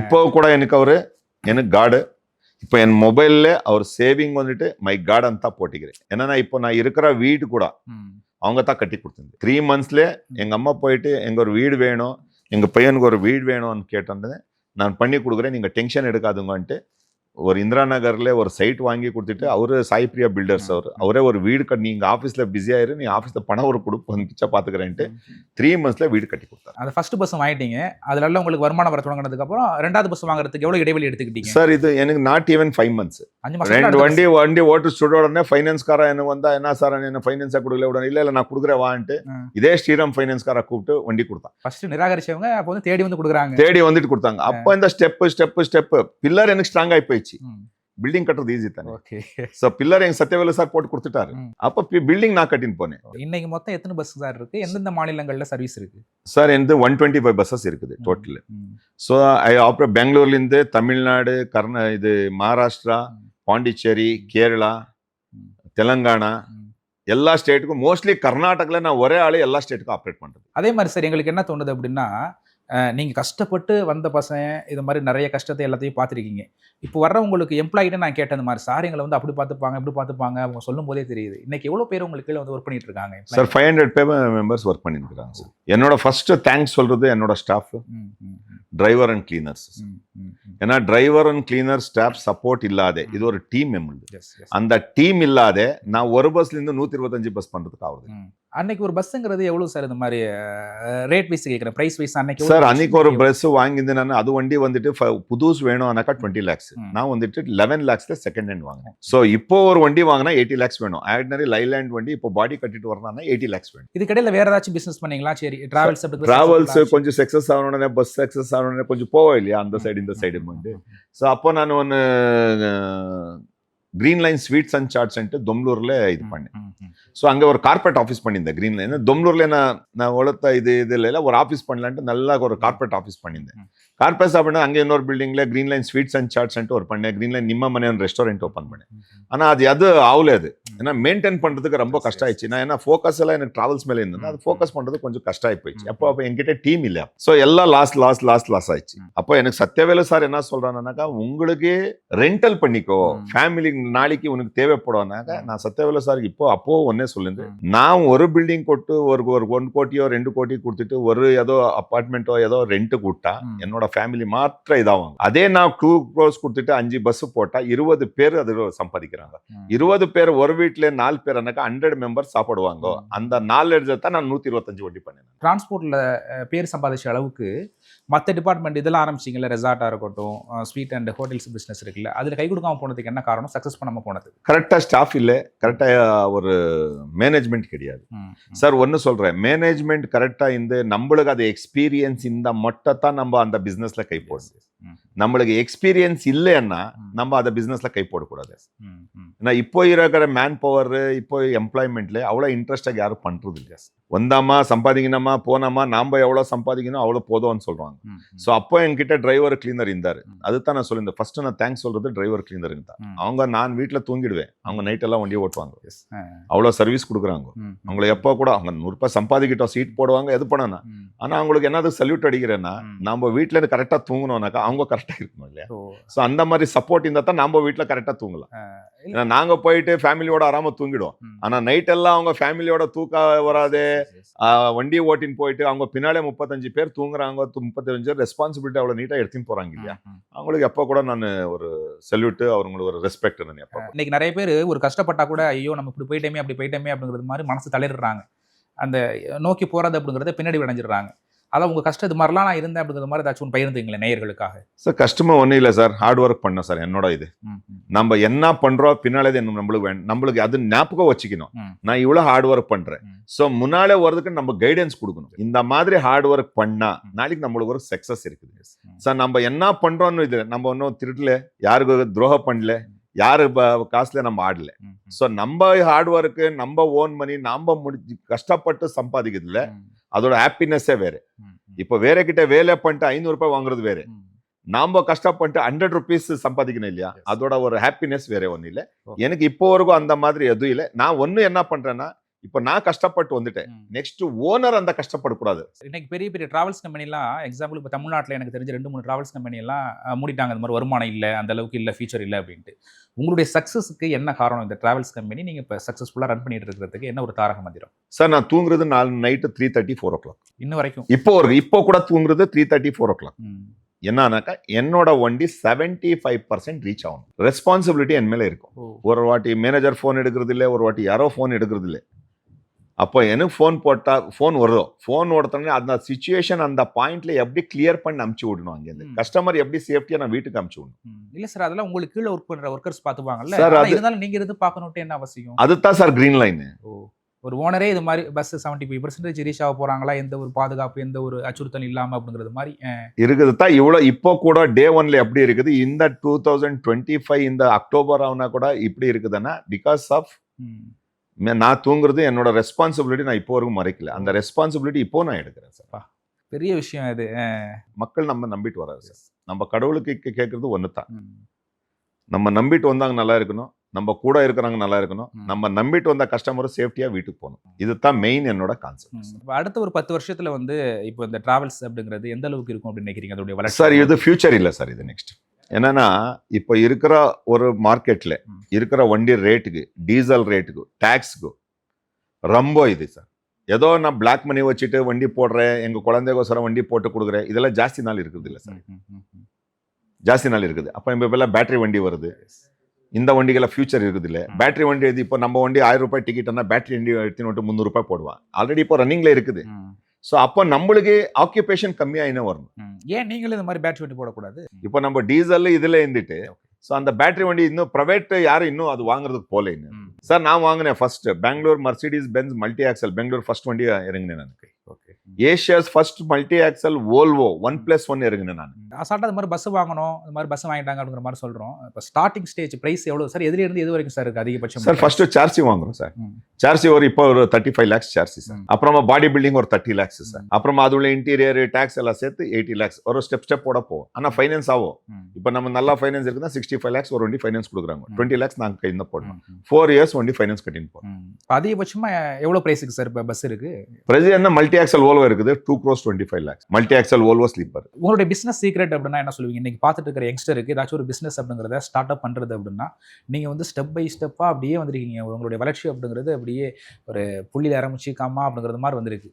இப்போ கூட எனக்கு அவரு எனக்கு காடு இப்போ என் மொபைல்ல அவர் சேவிங் வந்துட்டு மை காட் ಅಂತ போட்டிக்கிறேன். என்னன்னா இப்போ நான் இருக்கிற வீடு கூட அவங்க தான் கட்டி கொடுத்தது த்ரீ மந்த்ஸ்ல எங்க அம்மா போயிட்டு எங்க ஒரு வீடு வேணும் எங்க பையனுக்கு ஒரு வீடு வேணும்னு கேட்டோன்னே நான் பண்ணி கொடுக்குறேன். நீங்க டென்ஷன் எடுக்காதுங்கன்ட்டு ஒரு இந்திரா நகர்ல ஒரு சைட் வாங்கி கொடுத்துட்டு அவரு சாய் பிரியா பில்டர்ஸ் அவர். அவரே ஒரு வீடு கட்டி நீங்க ஆஃபீஸ்ல பிஸியா இரு நீ ஆஃபீஸ்ல பணம் ஒரு கொடுப்பு மிச்சா பாத்துக்கிறேன்ட்டு த்ரீ மந்த்ஸ்ல வீடு கட்டி கொடுத்தாரு. அந்த ஃபர்ஸ்ட் பஸ் வாங்கிட்டீங்க. அதுல எல்லாம் உங்களுக்கு வருமானம் வர தொடங்கினதுக்கு அப்புறம் ரெண்டாவது பஸ் வாங்குறதுக்கு எவ்வளவு இடைவெளி எடுத்துக்கிட்டீங்க? சார் இது எனக்கு நாட் ஈவன் ஃபைவ் மந்த்ஸ் ரெண்டு வண்டி வண்டி ஓட்டு சுட உடனே ஃபைனான்ஸ்காரன் எனக்கு வந்தா என்ன சார் என்ன ஃபைனான்ஸா கொடுக்கல உடனே இல்ல இல்ல நான் கொடுக்குறேன் வான்ட்டு. இதே ஸ்ரீராம் ஃபைனான்ஸ்கார கூப்பிட்டு வண்டி கொடுத்தான். ஃபர்ஸ்ட் நிராகரிச்சவங்க அப்போ வந்து தேடி வந்து கொடுக்குறாங்க. தேடி வந்துட்டு கொடுத்தாங்க. அப்ப இந்த ஸ்டெப் ஸ்டெப் ஸ்டெப் பில்லர் எனக்கு ஸ்ட்ராங் ஆகி போயிடுச்சு. பில்டிங் கட்டுறது ஈஸி தானே. ஓகே. ஸோ பில்லர் எங்க சத்யவேல சார் போட்டு கொடுத்துட்டாரு. அப்ப பில்டிங் நான் கட்டின்னு போனேன். இன்னைக்கு மொத்தம் எத்தனை பஸ் சார் இருக்கு? எந்தெந்த மாநிலங்கள்ல சர்வீஸ் இருக்கு? சார் எனக்கு ஒன் டுவெண்ட்டி ஃபைவ் பஸ்ஸஸ் இருக்குது டோட்டல் ம். ஸோ அப்புறம் பெங்களூர்லேருந்து தமிழ்நாடு கர்நா இது மகாராஷ்டிரா. பாண்டிச்சேரி கேரளா. தெலங்கானா. எல்லா ஸ்டேட்டுக்கும் மோஸ்ட்லி கர்நாடகாவில் நான் ஒரே ஆளு எல்லா ஸ்டேட்டுக்கும் ஆப்ரேட் பண்றது. அதே மாதிரி சார் எங்களுக்கு என்ன தோணுது அப்படின்னா அஹ், நீங்க கஷ்டப்பட்டு வந்த பசங்க இது மாதிரி நிறைய கஷ்டத்தை எல்லாத்தையும் பார்த்துருக்கீங்க. இப்போ வர்றவங்களுக்கு எம்ப்ளாயிட்ட நான் கேட்டேன் இந்த மாதிரி சார் எங்களை வந்து அப்படி பார்த்துப்பாங்க இப்படி பார்த்துப்பாங்க அவங்க சொல்லும் போதே தெரியுது. இன்னைக்கு எவ்வளவு பேர் உங்களுக்கு கீழே வந்து ஒர்க் பண்ணிட்டு இருக்காங்க? சார் ஃபைவ் ஹண்ட்ரட் பே மெம்பர்ஸ் ஒர்க் பண்ணியிருக்கிறாங்க சார் என்னோட ஃபர்ஸ்ட் தேங்க்ஸ் சொல்றது என்னோட ஸ்டாஃப் டிரைவர் அண்ட் கிளீனர்ஸ். ஏன்னா driver and cleaner staff support இல்லாத இது ஒரு டீம் மெம்பர். அந்த டீம் இல்லாத நான் ஒரு பஸ்ல இருந்து நூத்தி இருபத்தஞ்சு பஸ் பண்றதுக்கு ஆகுது. அன்னைக்கு ஒரு பஸ்ஸுங்கிறது எவ்வளவு சார் இந்த மாதிரி ரேட் வைஸ் கேட்குறேன்? பிரைஸ் வைஸ் அன்னைக்கு சார் அன்னைக்கு ஒரு? பஸ் வாங்கியிருந்தேன் அது வண்டி வந்துட்டு புதுசு வேணும்னாக்கா டுவெண்ட்டி லேக்ஸ். நான் வந்துட்டு லெவன் லேக்ஸ்ல செகண்ட் ஹேண்ட் வாங்கினேன் ஸோ இப்போ ஒரு வண்டி வாங்கினா எயிட்டி லேக்ஸ் வேணும். ஆர்டினரி லைலாண்ட் வண்டி இப்போ பாடி கட்டிட்டு வரணும்னா எயிட்டி லேக்ஸ் வேணும். இதுக்கிடையில வேற ஏதாச்சும் பிசினஸ் பண்ணீங்களா? சரி டிராவல்ஸ் டிராவல்ஸ் கொஞ்சம் சக்ஸஸ் ஆகணும்னே பஸ் சக்ஸஸ் ஆகணும்னே கொஞ்சம் போவோம் இல்லையா? அந்த சைடு இந்த சைடு வந்து. ஸோ அப்போ நான் ஒன்று கிரீன் லைன் ஸ்வீட்ஸ் அண்ட் சாட்ஸ்ன்ட்டு தொம்லூர்ல இது பண்ணேன். ஸோ அங்கே ஒரு கார்பரேட் ஆஃபீஸ் பண்ணியிருந்தேன் கிரீன் லைன் தொம்லூர்ல நான் நான் உழைத்த இது இது இல்லை ஒரு ஆஃபீஸ் பண்ணலான்ட்டு நல்லா ஒரு கார்பரேட் ஆஃபீஸ் பண்ணியிருந்தேன். கார்பரேட் அப்படின்னா அங்கே இன்னொரு பில்டிங்ல கிரீன் லைன் ஸ்வீட்ஸ் அண்ட் சாட்ஸ்ன்ட்டு ஒரு பண்ணேன் Green Line Nimma Mane restaurant open பண்ணேன் ஆனால் அது அது ஆகல அது. ஏன்னா மெயின்டைன் பண்ணுறதுக்கு ரொம்ப கஷ்டம் ஆயிடுச்சு நான் ஏன்னா ஃபோக்கஸ் எல்லாம் எனக்கு டிராவல்ஸ் மேலே இருந்தது. அது ஃபோக்கஸ் பண்ணுறது கொஞ்சம் கஷ்டம் ஆகி போயிடுச்சு அப்போ அப்போ என்கிட்ட டீம் இல்லை. ஸோ எல்லாம் லாஸ்ட் லாஸ்ட் லாஸ்ட் லாஸ் ஆயிடுச்சு. அப்போ எனக்கு சத்யவேல சார் என்ன சொல்றாருனாக்கா உங்களுக்கு ரெண்டல் பண்ணிக்கோ. ஃபேமிலி நாளைக்கு உனக்கு தேவைப்படும்னாக்கா நான் சத்யவேல சாருக்கு இப்போ அப்போ ஒன்னே சொல்லுது. நான் ஒரு பில்டிங் கொட்டு ஒரு ஒரு ஒன் கோட்டியோ ரெண்டு கோட்டி கொடுத்துட்டு ஒரு ஏதோ அப்பார்ட்மெண்ட்டோ ஏதோ ரெண்ட்டுக்கு விட்டா ம். என்னோட ஃபேமிலி மாத்திரம் இதாகும் அதே நான் டூ க்ரோஸ் கொடுத்துட்டு அஞ்சு பஸ் போட்டா இருபது பேர் அது சம்பாதிக்கிறாங்க. இருபது பேர் ஒரு வீட்ல நாலு பேர்னாக்கா ஹண்ட்ரட் மெம்பர் சாப்பிடுவாங்க. அந்த நாலு எடுத்து தான் நான் நூத்தி இருபத்தஞ்சு வண்டி பண்ணேன் டிரான்ஸ்போர்ட்ல பேர் சம்பாதிச்ச அளவுக்கு மற்ற டிபார்ட்மெண்ட் இதெல்லாம் ஆரம்பிச்சிங்கல்ல ரெசார்ட்டாக இருக்கட்டும் ஸ்வீட் அண்ட் ஹோட்டல்ஸ் பிஸ்னஸ் இருக்குல்ல அதில் கை கொடுக்காம போனதுக்கு என்ன காரணம்? சக்ஸஸ் பண்ணாம போனது. கரெக்டா ஸ்டாஃப் இல்ல கரெக்டா ஒரு மேனேஜ்மெண்ட் கிடையாது. சார் ஒன்னு சொல்றேன் மேனேஜ்மெண்ட் கரெக்டா இந்த நம்மளுக்கு அது எக்ஸ்பீரியன்ஸ் இந்த மொட்டை தான் நம்ம அந்த business la que importa. நம்மளுக்கு எக்ஸ்பீரியன்ஸ் இல்லைன்னா. நம்ம அந்த பிசினஸ்ல கை போடக்கூடாது ஏன்னா இப்போ இருக்கிற மேன் பவர் இப்போ எம்ப்ளாய்மெண்ட்ல அவ்வளோ இன்ட்ரெஸ்டாக யாரும் பண்றது இல்லை. வந்தாமா சம்பாதிக்கணுமா போனாமா நாம எவ்வளோ சம்பாதிக்கணும் அவ்வளோ போதும்னு சொல்றாங்க. ஸோ அப்போ என்கிட்ட டிரைவர் கிளீனர் இருந்தாரு. அதுதான் நான் சொல்லியிருந்தேன். ஃபர்ஸ்ட் நான் தேங்க்ஸ் சொல்றது டிரைவர் கிளீனருக்கு தான். அவங்க நான் வீட்டில் தூங்கிடுவேன். அவங்க நைட் எல்லாம் வண்டியை ஓட்டுவாங்க. அவ்வளோ சர்வீஸ் கொடுக்குறாங்க. அவங்கள எப்போ கூட அவங்க நூறு ரூபாய் சம்பாதிக்கிட்டோம் சீட் போடுவாங்க எது பண்ணனா ஆனா அவங்களுக்கு என்னது சல்யூட் அடிக்கிறேன்னா. நம்ம வீட்ல இருந்து கரெக்டா தூங்கணும்னாக்கா அவங்க கரெக்டா இருக்கணும் இல்லையா? ஸோ அந்த மாதிரி சப்போர்ட் இருந்தா தான் நம்ம வீட்ல கரெக்டா தூங்கலாம். ஏன்னா நாங்க போயிட்டு ஃபேமிலியோட ஆறாம தூங்கிடுவோம். ஆனா நைட் எல்லாம் அவங்க ஃபேமிலியோட தூக்க வராது. ஆஹ் வண்டியை ஓட்டின்னு போயிட்டு அவங்க பின்னாலே முப்பத்தஞ்சு பேர் தூங்குறாங்க. முப்பத்தஞ்சு பேர் ரெஸ்பான்சிபிலிட்டி அவ்வளவு நீட்டா எடுத்துன்னு போறாங்க இல்லையா? அவங்களுக்கு எப்போ கூட நான் ஒரு சல்யூட் அவங்களுக்கு ஒரு ரெஸ்பெக்ட் நான் எப்போ. இன்னைக்கு நிறைய பேர் ஒரு கஷ்டப்பட்டா கூட ஐயோ நம்ம இப்படி போயிட்டோமே அப்படி போயிட்டோமே அப்படிங்கிறது மாதிரி மனசு தளரிடுறாங்க. அந்த நோக்கி போறது அப்படிங்கிறத பின்னாடி அடைஞ்சிடுறாங்க. அதான் உங்க கஷ்டம் இது மாதிரிலாம் நான் இருந்தேன் அப்படிங்கிற மாதிரி ஏதாச்சும் ஒன்று பகிர்ந்துங்களேன் நேயர்களுக்காக? சார் கஷ்டமா ஒன்றும் இல்லை சார் ஹார்ட் ஒர்க் பண்ணோம் சார் என்னோட இது. நம்ம என்ன பண்றோம் பின்னாலே இது நம்மளுக்கு வேணும் நம்மளுக்கு அது ஞாபகம் வச்சுக்கணும். நான் இவ்வளவு ஹார்ட் ஒர்க் பண்றேன். ம். ஸோ முன்னாலே வர்றதுக்கு நம்ம கைடன்ஸ் கொடுக்கணும். இந்த மாதிரி ஹார்ட் ஒர்க் பண்ணா நாளைக்கு நம்மளுக்கு ஒரு சக்சஸ் இருக்குது. சார் நம்ம என்ன பண்றோம்னு இது நம்ம ஒன்றும் திருடல. யாருக்கு துரோகம் பண்ணல. யாரு காசுல நம்ம ஆடல. ஸோ நம்ம ஹார்ட் ஒர்க்கு நம்ம ஓன் மணி நாம முடிஞ்சு கஷ்டப்பட்டு சம்பாதிக்கிறதுல அதோட ஹாப்பினஸ்ஸே வேற. இப்போ வேற கிட்ட வேலை பண்ணிட்டு ஐநூறு ரூபாய் வாங்குறது வேற. நாம கஷ்டப்பட்டு ஹண்ட்ரட் ருபீஸ் சம்பாதிக்கணும் இல்லையா. அதோட ஒரு ஹாப்பினஸ் வேற ஒன்றும் இல்லை. எனக்கு இப்போ வரைக்கும் அந்த மாதிரி எதுவும் இல்லை. நான் ஒண்ணு என்ன பண்றேன்னா இப்போ நான் கஷ்டப்பட்டு வந்துட்டேன். நெக்ஸ்ட் ஓனர் அந்த கஷ்டப்படக்கூடாது. இன்னைக்கு பெரிய பெரிய டிராவல்ஸ் கம்பெனிலாம் எக்ஸாம்பிள் இப்போ தமிழ்நாட்டில் எனக்கு தெரிஞ்ச ரெண்டு மூணு டிராவல்ஸ் கம்பெனி எல்லாம் அஹ், மூடிட்டாங்க. இந்த மாதிரி வருமானம் இல்லை அந்த அளவுக்கு இல்லை ஃபீச்சர் இல்லை அப்படின்ட்டு. உங்களுடைய சக்ஸஸுக்கு என்ன காரணம்? இந்த டிராவல்ஸ் கம்பெனி நீங்கள் இப்போ சக்ஸஸ்ஃபுல்லாக ரன் பண்ணிட்டு இருக்கிறதுக்கு என்ன ஒரு தாரக மந்திரம்? சார் நான் தூங்குறது நாலு night three thirty four o'clock இன்ன வரைக்கும். இப்போ ஒரு இப்போ கூட தூங்குறது three thirty four o'clock. என்னன்னாக்கா என்னோட வண்டி செவன்டி ஃபைவ் பர்சன்ட் ரீச் ஆகும். ரெஸ்பான்சிபிலிட்டி என் மேலே இருக்கும். ஒரு வாட்டி மேனேஜர் ஃபோன் எடுக்கிறது இல்லை ஒரு வாட்டி யாரோ ஃபோன் எடுக்கிறது இல்லை. அப்போ எனக்கு ஃபோன் போட்டால் ஃபோன் வருதோ? ஃபோன் ஓடுத்தோடனே அந்த சுச்சுவேஷன் அந்த பாயிண்ட்ல எப்படி கிளியர் பண்ணி அமுச்சு விடணும் அங்கேருந்து. கஸ்டமர் எப்படி சேஃப்டியாக நான் வீட்டுக்கு அமுச்சு விடணும். இல்ல சார் அதெல்லாம் உங்களுக்கு கீழே ஒர்க் பண்ற ஒர்க்கர்ஸ் பாத்துப்பாங்கல்ல Sir, ஆனா அது- இருந்தாலும் நீங்க இருந்து பார்க்கணும்ட்டு என்ன அவசியம்? அதுதான் சார் கிரீன் லைன் ஓ ஒரு ஓனரே இது மாதிரி bus seventy five percentage reach ஆக போறாங்களா? எந்த ஒரு பாதுகாப்பு எந்த ஒரு அச்சுறுத்தல் இல்லாம அப்படிங்கிறது மாதிரி இருக்குது. தான் இவ்வளோ இப்போ கூட டே ஒன்ல எப்படி இருக்குது? இந்த டூ தௌசண்ட் டுவெண்ட்டி ஃபைவ் இந்த அக்டோபர் ஆகுனா கூட இப்படி இருக்குதுன்னா பிகாஸ் ஆஃப். நான் தூங்குறது என்னோட ரெஸ்பான்சிபிலிட்டி நான் இப்போ வரைக்கும் மறைக்கல. அந்த ரெஸ்பான்சிபிலிட்டி இப்போ நான் எடுக்கிறேன் சார் பெரிய விஷயம் இது. அஹ், மக்கள் நம்ம நம்பிட்டு வராது சார் நம்ம கடவுளுக்கு கேட்கறது ஒன்று தான். நம்ம நம்பிட்டு வந்தாங்க நல்லா இருக்கணும். நம்ம கூட இருக்கிறவங்க நல்லா இருக்கணும். நம்ம நம்பிட்டு வந்த கஸ்டமரும் சேஃப்டியாக வீட்டுக்கு போகணும். இதுதான் மெயின் என்னோட கான்செப்ட். இப்ப அடுத்த ஒரு பத்து வருஷத்துல வந்து இப்போ இந்த டிராவல்ஸ் அப்படிங்கிறது எந்த அளவுக்கு இருக்கும் அப்படின்னு நினைக்கிறீங்க? அதோடைய வளர்ச்சி சார் இது ஃபியூச்சர் இல்லை சார் இது நெக்ஸ்ட் என்னன்னா இப்போ இருக்கிற ஒரு மார்க்கெட்ல ம். இருக்கிற வண்டி ரேட்டுக்கு டீசல் ரேட்டுக்கு டேக்ஸுக்கு ரொம்ப இது சார் ஏதோ நான் பிளாக் மணி வச்சுட்டு வண்டி போடுறேன் எங்க குழந்தைகோசரம் வண்டி போட்டு கொடுக்குறேன் இதெல்லாம் ஜாஸ்தி நாள் இருக்குது இல்லை சார். ஜாஸ்தி நாள் இருக்குது. அப்போ இப்போ எல்லாம் பேட்டரி வண்டி வருது. இந்த வண்டிகளை ஃபியூச்சர் இருக்குது இல்லை. பேட்டரி வண்டி எது இப்போ நம்ம வண்டி ஆயிரம் ரூபாய் டிக்கெட்னா பேட்டரி வண்டி எடுத்துன்னு வந்துட்டு முந்நூறு ரூபாய் போடுவான். ஆல்ரெடி இப்போ ரன்னிங்ல இருக்குது. ஸோ அப்போ நம்மளுக்கு ஆக்கியபேஷன் கம்மியாயினே வரணும். ம். ஏன் நீங்களும் இந்த மாதிரி பேட்டரி வண்டி போடக்கூடாது? இப்போ நம்ம டீசல் இதுல இருந்துட்டு ஸோ அந்த பேட்டரி வண்டி இன்னும் ப்ரைவேட் யாரும் இன்னும் அது வாங்குறதுக்கு போல இன்னும். சார் நான் வாங்கினேன் first Bangalore Mercedes Benz multi axle Bangalore first வண்டி இறங்கினேன் நான். Okay Asia's first multi axle Volvo one plus one இறங்கினேன் நான். அசால்ட்டா இந்த மாதிரி பஸ் வாங்கணும் இந்த மாதிரி பஸ் வாங்கிட்டாங்க அப்படிங்கிற மாதிரி சொல்றோம். இப்போ ஸ்டார்டிங் ஸ்டேஜ் பிரைஸ் எவ்வளவு? சார் எதுல இருந்து எது வரைக்கும் சார் இருக்கு அதிகபட்சம்? சார் ஃபர்ஸ்ட் சார்சி வாங்குறோம் சார். சார்சி ஒரு இப்போ ஒரு தேர்ட்டி ஃபைவ் லேக்ஸ் சார்சி சார். அப்புறமா பாடி பில்டிங் ஒரு தேர்ட்டி லேக்ஸ் சார். அப்புறமா அது உள்ள இன்டீரியர் டேக்ஸ் எல்லாம் சேர்த்து எயிட்டி லேக்ஸ் ஒரு ஸ்டெப் ஸ்டெப்போட போகும். ஆனால் ஃபைனான்ஸ் ஆகும். இப்போ நம்ம நல்லா ஃபைனான்ஸ் இருக்குன்னா சிக்ஸ்டி ஃபைவ் லேக்ஸ் ஒரு வண்டி ஃபைனான்ஸ் கொடுக்குறாங்க. டுவெண்ட்டி லேக்ஸ் நாங்கள் கையில் போடணும். ஃபோர் இயர்ஸ் வண்டி ஃபைனான்ஸ் கட்டின்னு போகிறோம் ம். இப்ப அதிகபட்சமா எவ்வளவு பிரைஸுக்கு சார் இப்போ பஸ் இருக்கு? பிரஜை என்ன? மல்டி ஆக்சல் ஓல்வோ இருக்குது? Two crores twenty five lakhs multi axle Volvo sleeper உங்களுடைய பிசினஸ் சீக்ரெட் அப்படின்னா என்ன சொல்லுவீங்க? இன்னைக்கு பார்த்துட்டு இருக்கிற யங்ஸ்டருக்கு ஏதாச்சும் ஒரு பிசினஸ் அப்படிங்கிறத ஸ்டார்ட் அப் பண்ணுறது அப்படின்னா நீங்கள் வந்து ஸ்டெப் பை ஸ்டெப்பாக அப்படியே வந்திருக்கீங்க. உங்களுடைய வளர்ச்சி அப்படிங்கிறது அப்படியே ஒரு புள்ளியில் ஆரம்பிச்சு காமா அப்படிங்கிறது மாதிரி வந்திருக்கு.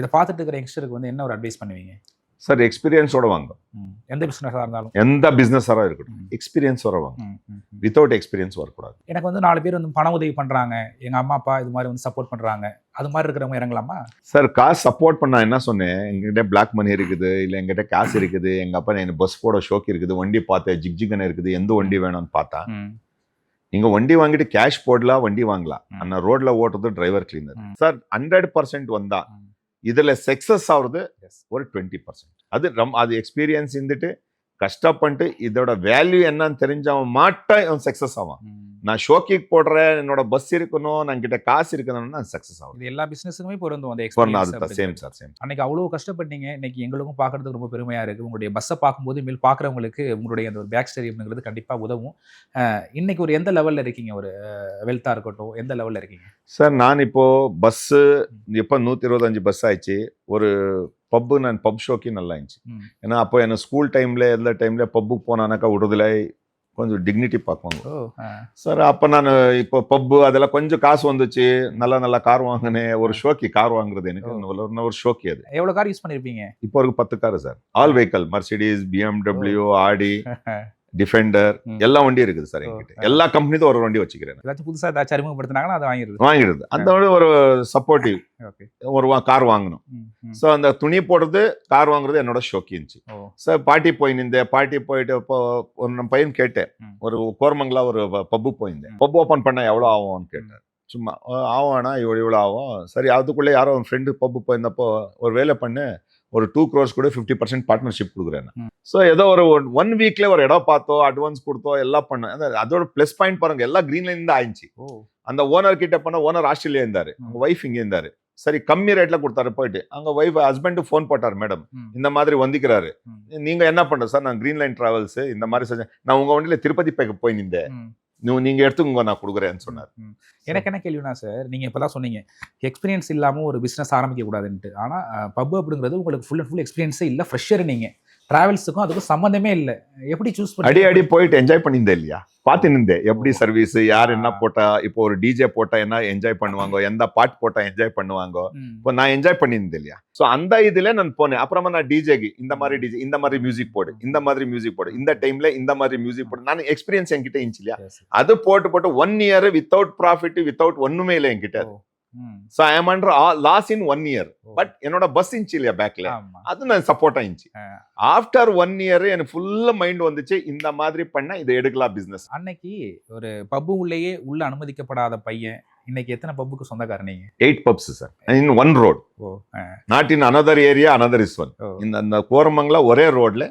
இதை பார்த்துட்டு இருக்கிற யங்ஸ்டருக்கு வந்து என்ன ஒரு அட்வைஸ் பண்ணுவீங்க? சார் எக்ஸ்பீரியன்ஸோட வாங்க. எந்த பிசினஸாக இருந்தாலும். எந்த பிஸ்னஸாக இருக்கட்டும். ம். எக்ஸ்பீரியன்ஸோட வாங்க. வித்தவுட் எக்ஸ்பீரியன்ஸ் வரக்கூடாது. எனக்கு வந்து நாலு பேர் வந்து பண உதவி பண்றாங்க. எங்க அம்மா அப்பா இது மாதிரி வந்து சப்போர்ட் பண்றாங்க. அது மாதிரி இருக்கிறவங்க இறங்கலாமா? சார் காசு சப்போர்ட் பண்ண என்ன சொன்னேன்? எங்ககிட்ட பிளாக் மணி இருக்குது. இல்லை எங்கிட்ட காசு இருக்குது. எங்க அப்பா எனக்கு பஸ் போட ஷோக் இருக்குது. வண்டி பார்த்தேன். ஜிக் ஜிகன் இருக்குது. எந்த வண்டி வேணும்னு பார்த்தா. ம். நீங்க வண்டி வாங்கிட்டு கேஷ் போடலாம் வண்டி வாங்கலாம். ம். ஆனா ரோட்ல ஓட்டுறது driver cleaner. Sir hundred percent வந்தா. ம். இதுல சக்சஸ் ஆகுறது. ஒரு டுவெண்ட்டி பர்சன்ட் அது ரம் அது எக்ஸ்பீரியன்ஸ் இருந்துட்டு கஷ்டப்பட்டு இதோட வேல்யூ என்னன்னு தெரிஞ்சவன் மாட்டான் அவன் சக்சஸ் ஆவான். நான் ஷோக்கிக் போடுறேன் என்னோட பஸ் இருக்கணும் நான் கிட்ட காசு இருக்கணும்னா சக்சஸ் ஆகும் இது எல்லா பிசினஸுக்குமே பொருந்தும் அந்த இப்போ அதுதான் சேம். சார் சேம் அன்னைக்கு அவ்வளோ கஷ்டப்பட்டீங்க இன்னைக்கு எங்களுக்கும் பார்க்கறதுக்கு ரொம்ப பெருமையா இருக்கு. உங்களுடைய பஸ்ஸை பார்க்கும்போது மேல் பார்க்குறவங்களுக்கு உங்களுடைய அந்த ஒரு பேக் ஸ்டரி அப்படிங்கிறது கண்டிப்பா உதவும். இன்னைக்கு ஒரு எந்த லெவல்ல இருக்கீங்க? ஒரு வெல்த்தா இருக்கட்டும் எந்த லெவல்ல இருக்கீங்க? சார் நான் இப்போ பஸ்ஸு எப்போ நூற்றி இருபத்தஞ்சு பஸ் ஆயிடுச்சு ஒரு பப்பு நான் பப் ஷோக்கி நல்லா இருந்துச்சு. ஏன்னா அப்போ எனக்கு ஸ்கூல் டைம்ல எந்த டைம்ல பப்புக்கு போனானாக்கா விடுதலை கொஞ்சம் டிக்னிட்டி பார்க்குவாங்க சார் அப்போ நான் இப்போ பப்பு அதெல்லாம் கொஞ்சம் காசு வந்துச்சு. நல்ல நல்ல கார் வாங்கினேன் ஒரு ஷோக்கி கார் வாங்குறது எனக்கு. ஒரு- ஷோக்கி அது. எவ்வளவு கார் யூஸ் பண்ணிருப்பீங்க இப்போ ஒரு பத்து car sir. All vehicle Mercedes BMW Audi. Defender. எல்லா வண்டியும் இருக்குது சார் ஆ. எல்லா கம்பெனியும் ஒரு வண்டி வச்சுக்கிறேன். ஏதாச்சும் புதுசா ஏதாச்சும் அறிமுகப்படுத்தினாங்கன்னா அதை வாங்கிடுது வாங்கிடுது அந்த ஒரு சப்போர்ட்டிவ் ஓகே. ஒரு கார் வாங்கணும். ஸோ அந்த துணி போடுறது கார் வாங்குறது என்னோட ஷோக்கி இருந்துச்சு. சார் பாட்டி போயிருந்தேன். பாட்டி போயிட்டு இப்போ ஒரு நம்ம பையன் கேட்டேன். ஒரு கோரமங்கலா ஒரு பப்பு போயிருந்தேன். பப் ஓப்பன் பண்ண எவ்வளோ ஆகும்னு கேட்டேன் சும்மா "அஹ், ஆகும்னா இவ்வளோ இவ்வளோ ஆகும்? சரி அதுக்குள்ளே யாரோ ஃப்ரெண்டு பப்பு போயிருந்தப்போ ஒரு வேலை பண்ணு ஒரு டூ க்ரோர்ஸ் கூட ஃபிஃப்டி பர்சன்ட் பார்ட்னர்ஷிப் கொடுக்குறேன். ஸோ ஏதோ ஒரு ஒன் வீக்ல ஒரு இடம் பார்த்தோ அட்வான்ஸ் கொடுத்தோ எல்லாம் அதான் அதோட ப்ளஸ் பாயிண்ட் பாருங்க எல்லாம் கிரீன் லைன் தான் ஆயிடுச்சு. அந்த ஓனர் கிட்ட பண்ண ஓனர் ஆஸ்திரேலியா இருந்தாரு. அவங்க ஒய்ஃப் இங்க இருந்தாரு. சரி கம்மி ரேட்ல கொடுத்தாரு போயிட்டு. அங்க ஒய்ஃப் ஹஸ்பண்ட் ஃபோன் போட்டார் மேடம். இந்த மாதிரி வந்திக்கிறாரு. நீங்க என்ன பண்ற சார் நான் கிரீன் லைன் டிராவல்ஸ் இந்த மாதிரி நான் உங்க வண்டியில திருப்பதி பேக்க போய் நின்றேன். ம். நீ- நீங்க எடுத்துக்கோங்க நான் கொடுக்குறேன்னு சொன்னார். எனக்கு என்ன கேள்வினா சார் நீங்க இப்பதான் சொன்னீங்க எக்ஸ்பீரியன்ஸ் இல்லாம ஒரு பிசினஸ் ஆரம்பிக்க கூடாதுன்ட்டு ஆனா பப் அப்படிங்கிறது உங்களுக்கு ஃபுல் அண்ட் ஃபுல் எக்ஸ்பீரியன்ஸே இல்ல ஃப்ரெஷர் நீங்க டிராவல்ஸுக்கும் அதுக்கும் சம்மந்தமே இல்லை. எப்படி சூஸ் அடி அடி போயிட்டு என்ஜாய் பண்ணியிருந்தேன் இல்லையா? பார்த்து நின்றேன் எப்படி சர்வீஸ் யார் என்ன போட்டா இப்போ ஒரு டிஜே போட்டா என்ன என்ஜாய் பண்ணுவாங்க எந்த பாட்டு போட்டா என்ஜாய் பண்ணுவாங்க. இப்போ நான் என்ஜாய் பண்ணியிருந்தேன் இல்லையா? ஸோ அந்த இதுல நான் போனேன். அப்புறமா நான் டிஜேக்கு இந்த மாதிரி டிஜே இந்த மாதிரி மியூசிக் போடு இந்த மாதிரி மியூசிக் போடு இந்த டைம்ல இந்த மாதிரி மியூசிக் போடு. நான் எக்ஸ்பீரியன்ஸ் என்கிட்ட இருந்துச்சு இல்லையா. அது போட்டு போட்டு one year without profit without ஒண்ணுமே இல்லை என்கிட்ட. So I am under loss in one year. But என்னோட பஸ் இருந்துச்சு இல்லையா ஆமா. அது நான் சப்போர்ட் ஆயிடுச்சு. ஆஃப்டர் ஒன் இயர் எனக்கு ஃபுல்லா மைண்ட் வந்துச்சு இந்த மாதிரி பண்ணா இதை எடுக்கலாம் பிசினஸ் அன்னைக்கு ஒரு பப்பு உள்ளேயே உள்ள அனுமதிக்கப்படாத பையன் இன்னைக்கு எத்தனை பப்புக்கு சொந்தக்காரன் நீங்க eight pubs sir in one road not in another area another is one. இந்த அந்த கோரமங்கல ஒரே ரோட்ல.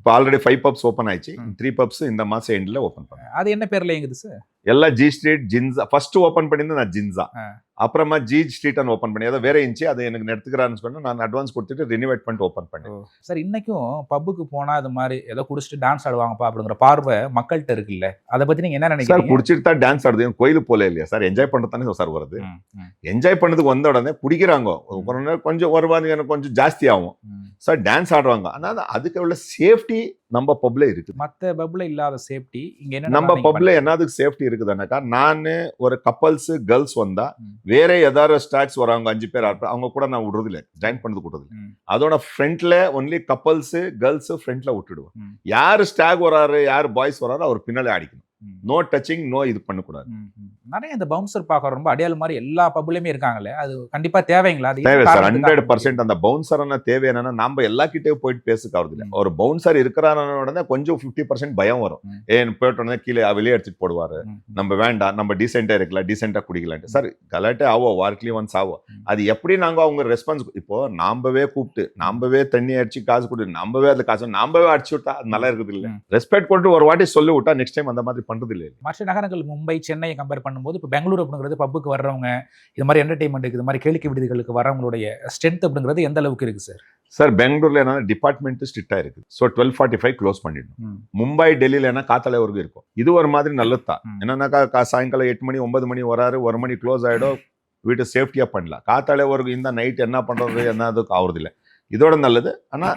இப்போ ஆல்ரெடி ஃபைவ் பப்ஸ் ஓப்பன் ஆயிடுச்சு. த்ரீ பப்ஸ் இந்த மாசம் எண்ட்ல ஓப்பன் பண்ணேன் அது என்ன பேர்ல எங்குது சார் எல்லாம் ஜி ஸ்ட்ரீட் ஜின்ஸா ஃபர்ஸ்ட் ஓப்பன் பண்ணியிருந்தேன் நான் ஜின்ஸா. அப்புறமா ஜி ஸ்ட்ரீட் ஓப்பன் பண்ணி அதை வேற இருந்துச்சு அதை எனக்கு எடுத்துக்கிறான்னு சொன்னா நான் அட்வான்ஸ் கொடுத்துட்டு ரினிவேட் பண்ணிட்டு ஓப்பன் பண்ணேன். சார் இன்னைக்கும் பப்புக்கு போனா இது மாதிரி ஏதோ குடிச்சிட்டு டான்ஸ் ஆடுவாங்கப்பா அப்படிங்கிற பார்வை மக்கள்கிட்ட இருக்குல்ல? அதை பத்தி நீங்க என்ன சார் நினைக்கிறீங்க? குடிச்சிட்டு தான் டான்ஸ் ஆடுது. கோயிலுக்கு போல இல்லையா சார் என்ஜாய் பண்ணுறது தானே சார் வருது. என்ஜாய் பண்ணதுக்கு வந்த உடனே குடிக்கிறாங்க. கொஞ்சம் ஒரு வாரம் எனக்கு கொஞ்சம் ஜாஸ்தி ஆகும். சார் டான்ஸ் ஆடுவாங்க. ஆனால் அதுக்கு உள்ள சேஃப்டி நம்ம பப்ல இருக்குது. மத்த பப்ல இல்லாத சேஃப்டி இங்க நம்ம பப்ல என்னதுக்கு சேஃப்டி இருக்குதுன்னாக்கா நான் ஒரு கப்பல்ஸ் கேர்ள்ஸ் வந்தா ம். வேற ஏதாவது ஸ்டாக்ஸ் வராங்க அஞ்சு பேர் ஆறு பேர், அவங்க கூட நான் விடுறது இல்லை ஜாயின் பண்ணது ம். அதோட ஃப்ரண்ட்ல ஒன்லி கப்பல்ஸ் கேர்ள்ஸ் ஃப்ரண்ட்ல விட்டுடுவோம். யார் ஸ்டாக் வராரு யார் பாய்ஸ் வராரு அவர் பின்னாலே அடிக்கணும். நோ டச்சிங் நோ இது பண்ணக்கூடாது. நிறைய இந்த பவுன்சர் பார்க்க ரொம்ப அடையாள மாதிரி எல்லா பப்புலயுமே இருக்காங்களே அது கண்டிப்பா தேவைங்களா? அது தேவை சார். ஹண்ட்ரட் பர்சன்ட் அந்த பவுன்சரான தேவை என்னன்னா நம்ம எல்லா கிட்டே போயிட்டு பேசுக்கு ஆகுது இல்லை. ஒரு பவுன்சர் இருக்கிறான உடனே கொஞ்சம் ஃபிஃப்டி பர்சன்ட் பயம் வரும். ஏன் போயிட்ட உடனே கீழே வெளியே எடுத்துட்டு போடுவாரு. நம்ம வேண்டாம் நம்ம டீசெண்டா இருக்கலாம் டீசெண்டா குடிக்கலான்ட்டு. சார் கலாட்டே ஆவோ வார்க்லி ஒன்ஸ் ஆவோ. அது எப்படி நாங்க அவங்க ரெஸ்பான்ஸ் இப்போ நாம்பவே கூப்பிட்டு நாம்பவே தண்ணி அடிச்சு காசு கொடு நாம்பவே அதுல காசு நாம்பவே அடிச்சு விட்டா அது நல்லா இருக்குது இல்ல. ரெஸ்பெக்ட் கொண்டு ஒரு வாட்டி சொல்லி விட்டா நெக்ஸ்ட் டைம் அந்த மாதிரி பண்றது இல்லை மற்ற நகரங்கள் மும்பை சென்னையை கம்பேர் பண்ணும்போது இப்போ பெங்களூர் அப்படிங்கிறது பப்புக்கு வர்றவங்க இது மாதிரி என்டர்டைன்மெண்ட்டுக்கு இது மாதிரி கேளிக்கை விடுதிகளுக்கு வரவங்களுடைய ஸ்ட்ரென்த் அப்படிங்கிறது எந்த அளவுக்கு இருக்கு சார் சார் பெங்களூர்ல என்ன டிபார்ட்மெண்ட் ஸ்ட்ரிக்டா இருக்குது so twelve forty five close பண்ணிடணும். மும்பை டெல்லியில என்ன காத்தாலே வரைக்கும் இருக்கும். இது ஒரு மாதிரி நல்லது தான். என்னன்னாக்கா கா- சாயங்காலம் எட்டு மணி ஒன்பது மணி வராரு ஒரு மணி க்ளோஸ் ஆயிடும் வீட்டை சேஃப்டியா பண்ணலாம். காத்தாலே வரைக்கும் இந்த நைட் என்ன பண்றது என்ன அதுக்கு ஆகுறது இல்லை இதோட நல்லது. ஆனா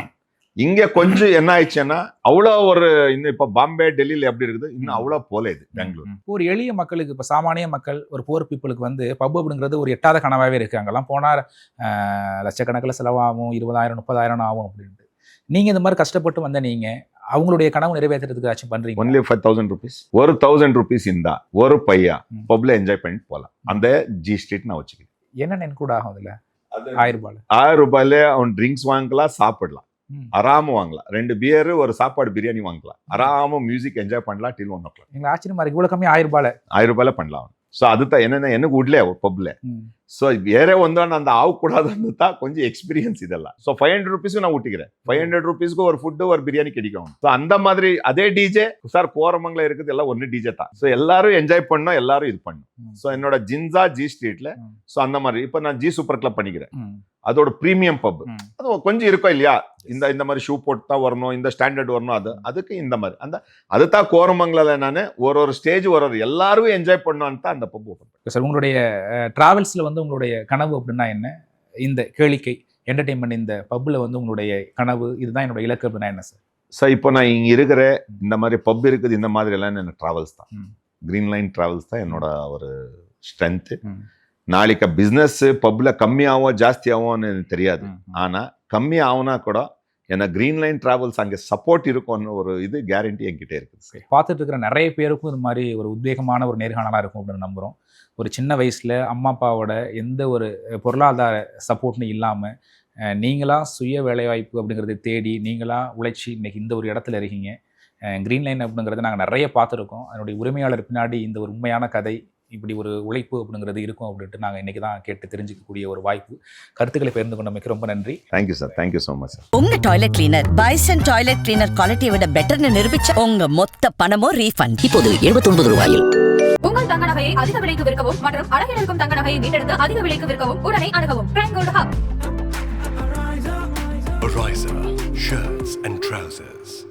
இங்க கொஞ்சம் என்ன ஆயிடுச்சுன்னா அவ்வளோ ஒரு இன்னும் இப்ப பாம்பே டெல்லியில எப்படி இருக்குது? இன்னும் அவ்வளோ போல இது பெங்களூர். ஒரு எளிய மக்களுக்கு இப்போ சாமானிய மக்கள் ஒரு போர் பீப்புளுக்கு வந்து பப் அப்படிங்கிறது ஒரு எட்டாத கனவாகவே இருக்கு. அங்கெல்லாம் போனால் லட்சக்கணக்கில் செலவாகும் இருபதாயிரம் முப்பதாயிரம் ஆகும் அப்படின்ட்டு. நீங்க இந்த மாதிரி கஷ்டப்பட்டு வந்த நீங்க அவங்களுடைய கனவு நிறைவேற்றுறதுக்கு ஆச்சும் பண்றீங்க ஒன்லி ஃபைவ் தௌசண்ட் ருபீஸ் ஒரு தௌசண்ட் ருபீஸ் இருந்தா ஒரு பையா ம். பப்ல என்ஜாய் பண்ணிட்டு போகலாம் அந்த ஜி ஸ்ட்ரீட் நான் வச்சுக்கிறேன். என்னென்ன இன்க்ளூட் ஆகும் அதுல? ஆயிரம் ரூபாய் ஆயிரம் ரூபாயில அவன் ட்ரிங்க்ஸ் வாங்கலாம் சாப்பிடலாம். ம். ஆறாம வாங்கலாம். ரெண்டு பியர் ஒரு சாப்பாடு பிரியாணி வாங்கலாம். ஆறாம மியூசிக் என்ஜாய் பண்ணலாம் டில் ஒன் ஓ கிளாக் எங்களுக்கு ஆச்சரியமா இருக்கு. இவ்வளவு கம்மி ஆயிரம் ரூபாயில. ஆயிரம் ரூபாயில பண்ணலாம். ஸோ அதுதான் என்னென்ன எனக்கு விடல பப்ல ஸோ வேற வந்து அந்த ஆகக்கூடாதுன்னு தான் கொஞ்சம் எக்ஸ்பீரியன்ஸ் இதெல்லாம். ஸோ ஃபைவ் ஹண்ட்ரட் ருபீஸ்க்கு நான் ஊட்டிக்கிறேன். ஃபைவ் ஹண்ட்ரட் ருபீஸ்க்கு ஒரு ஃபுட்டு ஒரு பிரியாணி கிடைக்கும். ஸோ அந்த மாதிரி அதே டிஜே சார் கோரமங்கல இருக்குது எல்லாம் ஒன்று டிஜே தான். ஸோ எல்லாரும் என்ஜாய் பண்ணோம் எல்லாரும் இது பண்ணும் ஸோ என்னோட ஜின்ஸா ஜி ஸ்ட்ரீட்ல. ஸோ அந்த மாதிரி இப்போ நான் ஜி சூப்பர் கிளப் பண்ணிக்கிறேன். அதோட ப்ரீமியம் பப். அது கொஞ்சம் இருக்கும் இல்லையா? இந்த இந்த மாதிரி ஷூ போட்டு தான் வரணும் இந்த ஸ்டாண்டர்ட் வரணும் அது அதுக்கு இந்த மாதிரி. அந்த அதுதான் கோரமங்கல நான் ஒரு ஒரு ஸ்டேஜ் ஒரு ஒரு எல்லாரும் என்ஜாய் தான் அந்த பப் ஓப்பன் சார் உங்களுடைய டிராவல்ஸ்ல வந்து உங்களுடைய கனவு அப்படின்னா என்ன? இந்த கேளிக்கை என்டர்டைன்மெண்ட் இந்த பப்ல வந்து உங்களுடைய கனவு இதுதான் என்னோட இலக்கு அப்படின்னா என்ன சார் சார் இப்போ நான் இங்க இருக்கிற இந்த மாதிரி பப் இருக்குது இந்த மாதிரி எல்லாம் எனக்கு டிராவல்ஸ் தான். கிரீன் லைன் டிராவல்ஸ் தான் என்னோட ஒரு ஸ்ட்ரென்த்து. நாளைக்கு பிஸ்னஸ் பப்ல கம்மியாகும் ஜாஸ்தி ஆகும்னு எனக்கு தெரியாது. ம். ஆனா கம்மி ஆகுனா கூட ஏன்னா கிரீன் லைன் டிராவல்ஸ் அங்கே சப்போர்ட் இருக்கும்னு ஒரு இது கேரண்டி என்கிட்ட இருக்குது சார் பார்த்துட்டு இருக்கிற நிறைய பேருக்கும் இது மாதிரி ஒரு உத்வேகமான ஒரு நேர்காணலாக இருக்கும் அப்படின்னு நம்புகிறோம் ஒரு சின்ன வயசில் அம்மா அப்பாவோட எந்த ஒரு பொருளாதார சப்போர்ட்னு இல்லாமல் நீங்களா சுய வேலைவாய்ப்பு அப்படிங்கிறத தேடி நீங்களா உழைச்சி இன்னைக்கு இந்த ஒரு இடத்துல இருக்கீங்க. க்ரீன் லைன் அப்படிங்கிறத நாங்கள் நிறைய பார்த்துருக்கோம். அதனுடைய உரிமையாளர் பின்னாடி இந்த ஒரு உண்மையான கதை இப்படி ஒரு உழைப்பு அப்படிங்கிறது இருக்கும் அப்படின்ட்டு நாங்கள் இன்றைக்கி தான் கேட்டு தெரிஞ்சுக்கக்கூடிய ஒரு வாய்ப்பு. கருத்துக்களை பகிர்ந்து கொண்டமைக்கு ரொம்ப நன்றி. Thank you sir thank you so much sir உங்க toilet cleaner Bison toilet cleaner குவாலிட்டியை விட பெட்டர்னு நிரூபிச்ச உங்க மொத்த பணமும் ரீஃபண்ட் இப்போது 79 ரூபாயில். உங்கள் தங்க நகையை அதிக விலைக்கு விற்கவும் மற்றும் அழகில் இருக்கும் தங்க நகையை மீட்டெடுத்து அதிக விலைக்கு விற்கவும் உடனே அணுகவும். Prime gold hub Riser, shirts and trousers.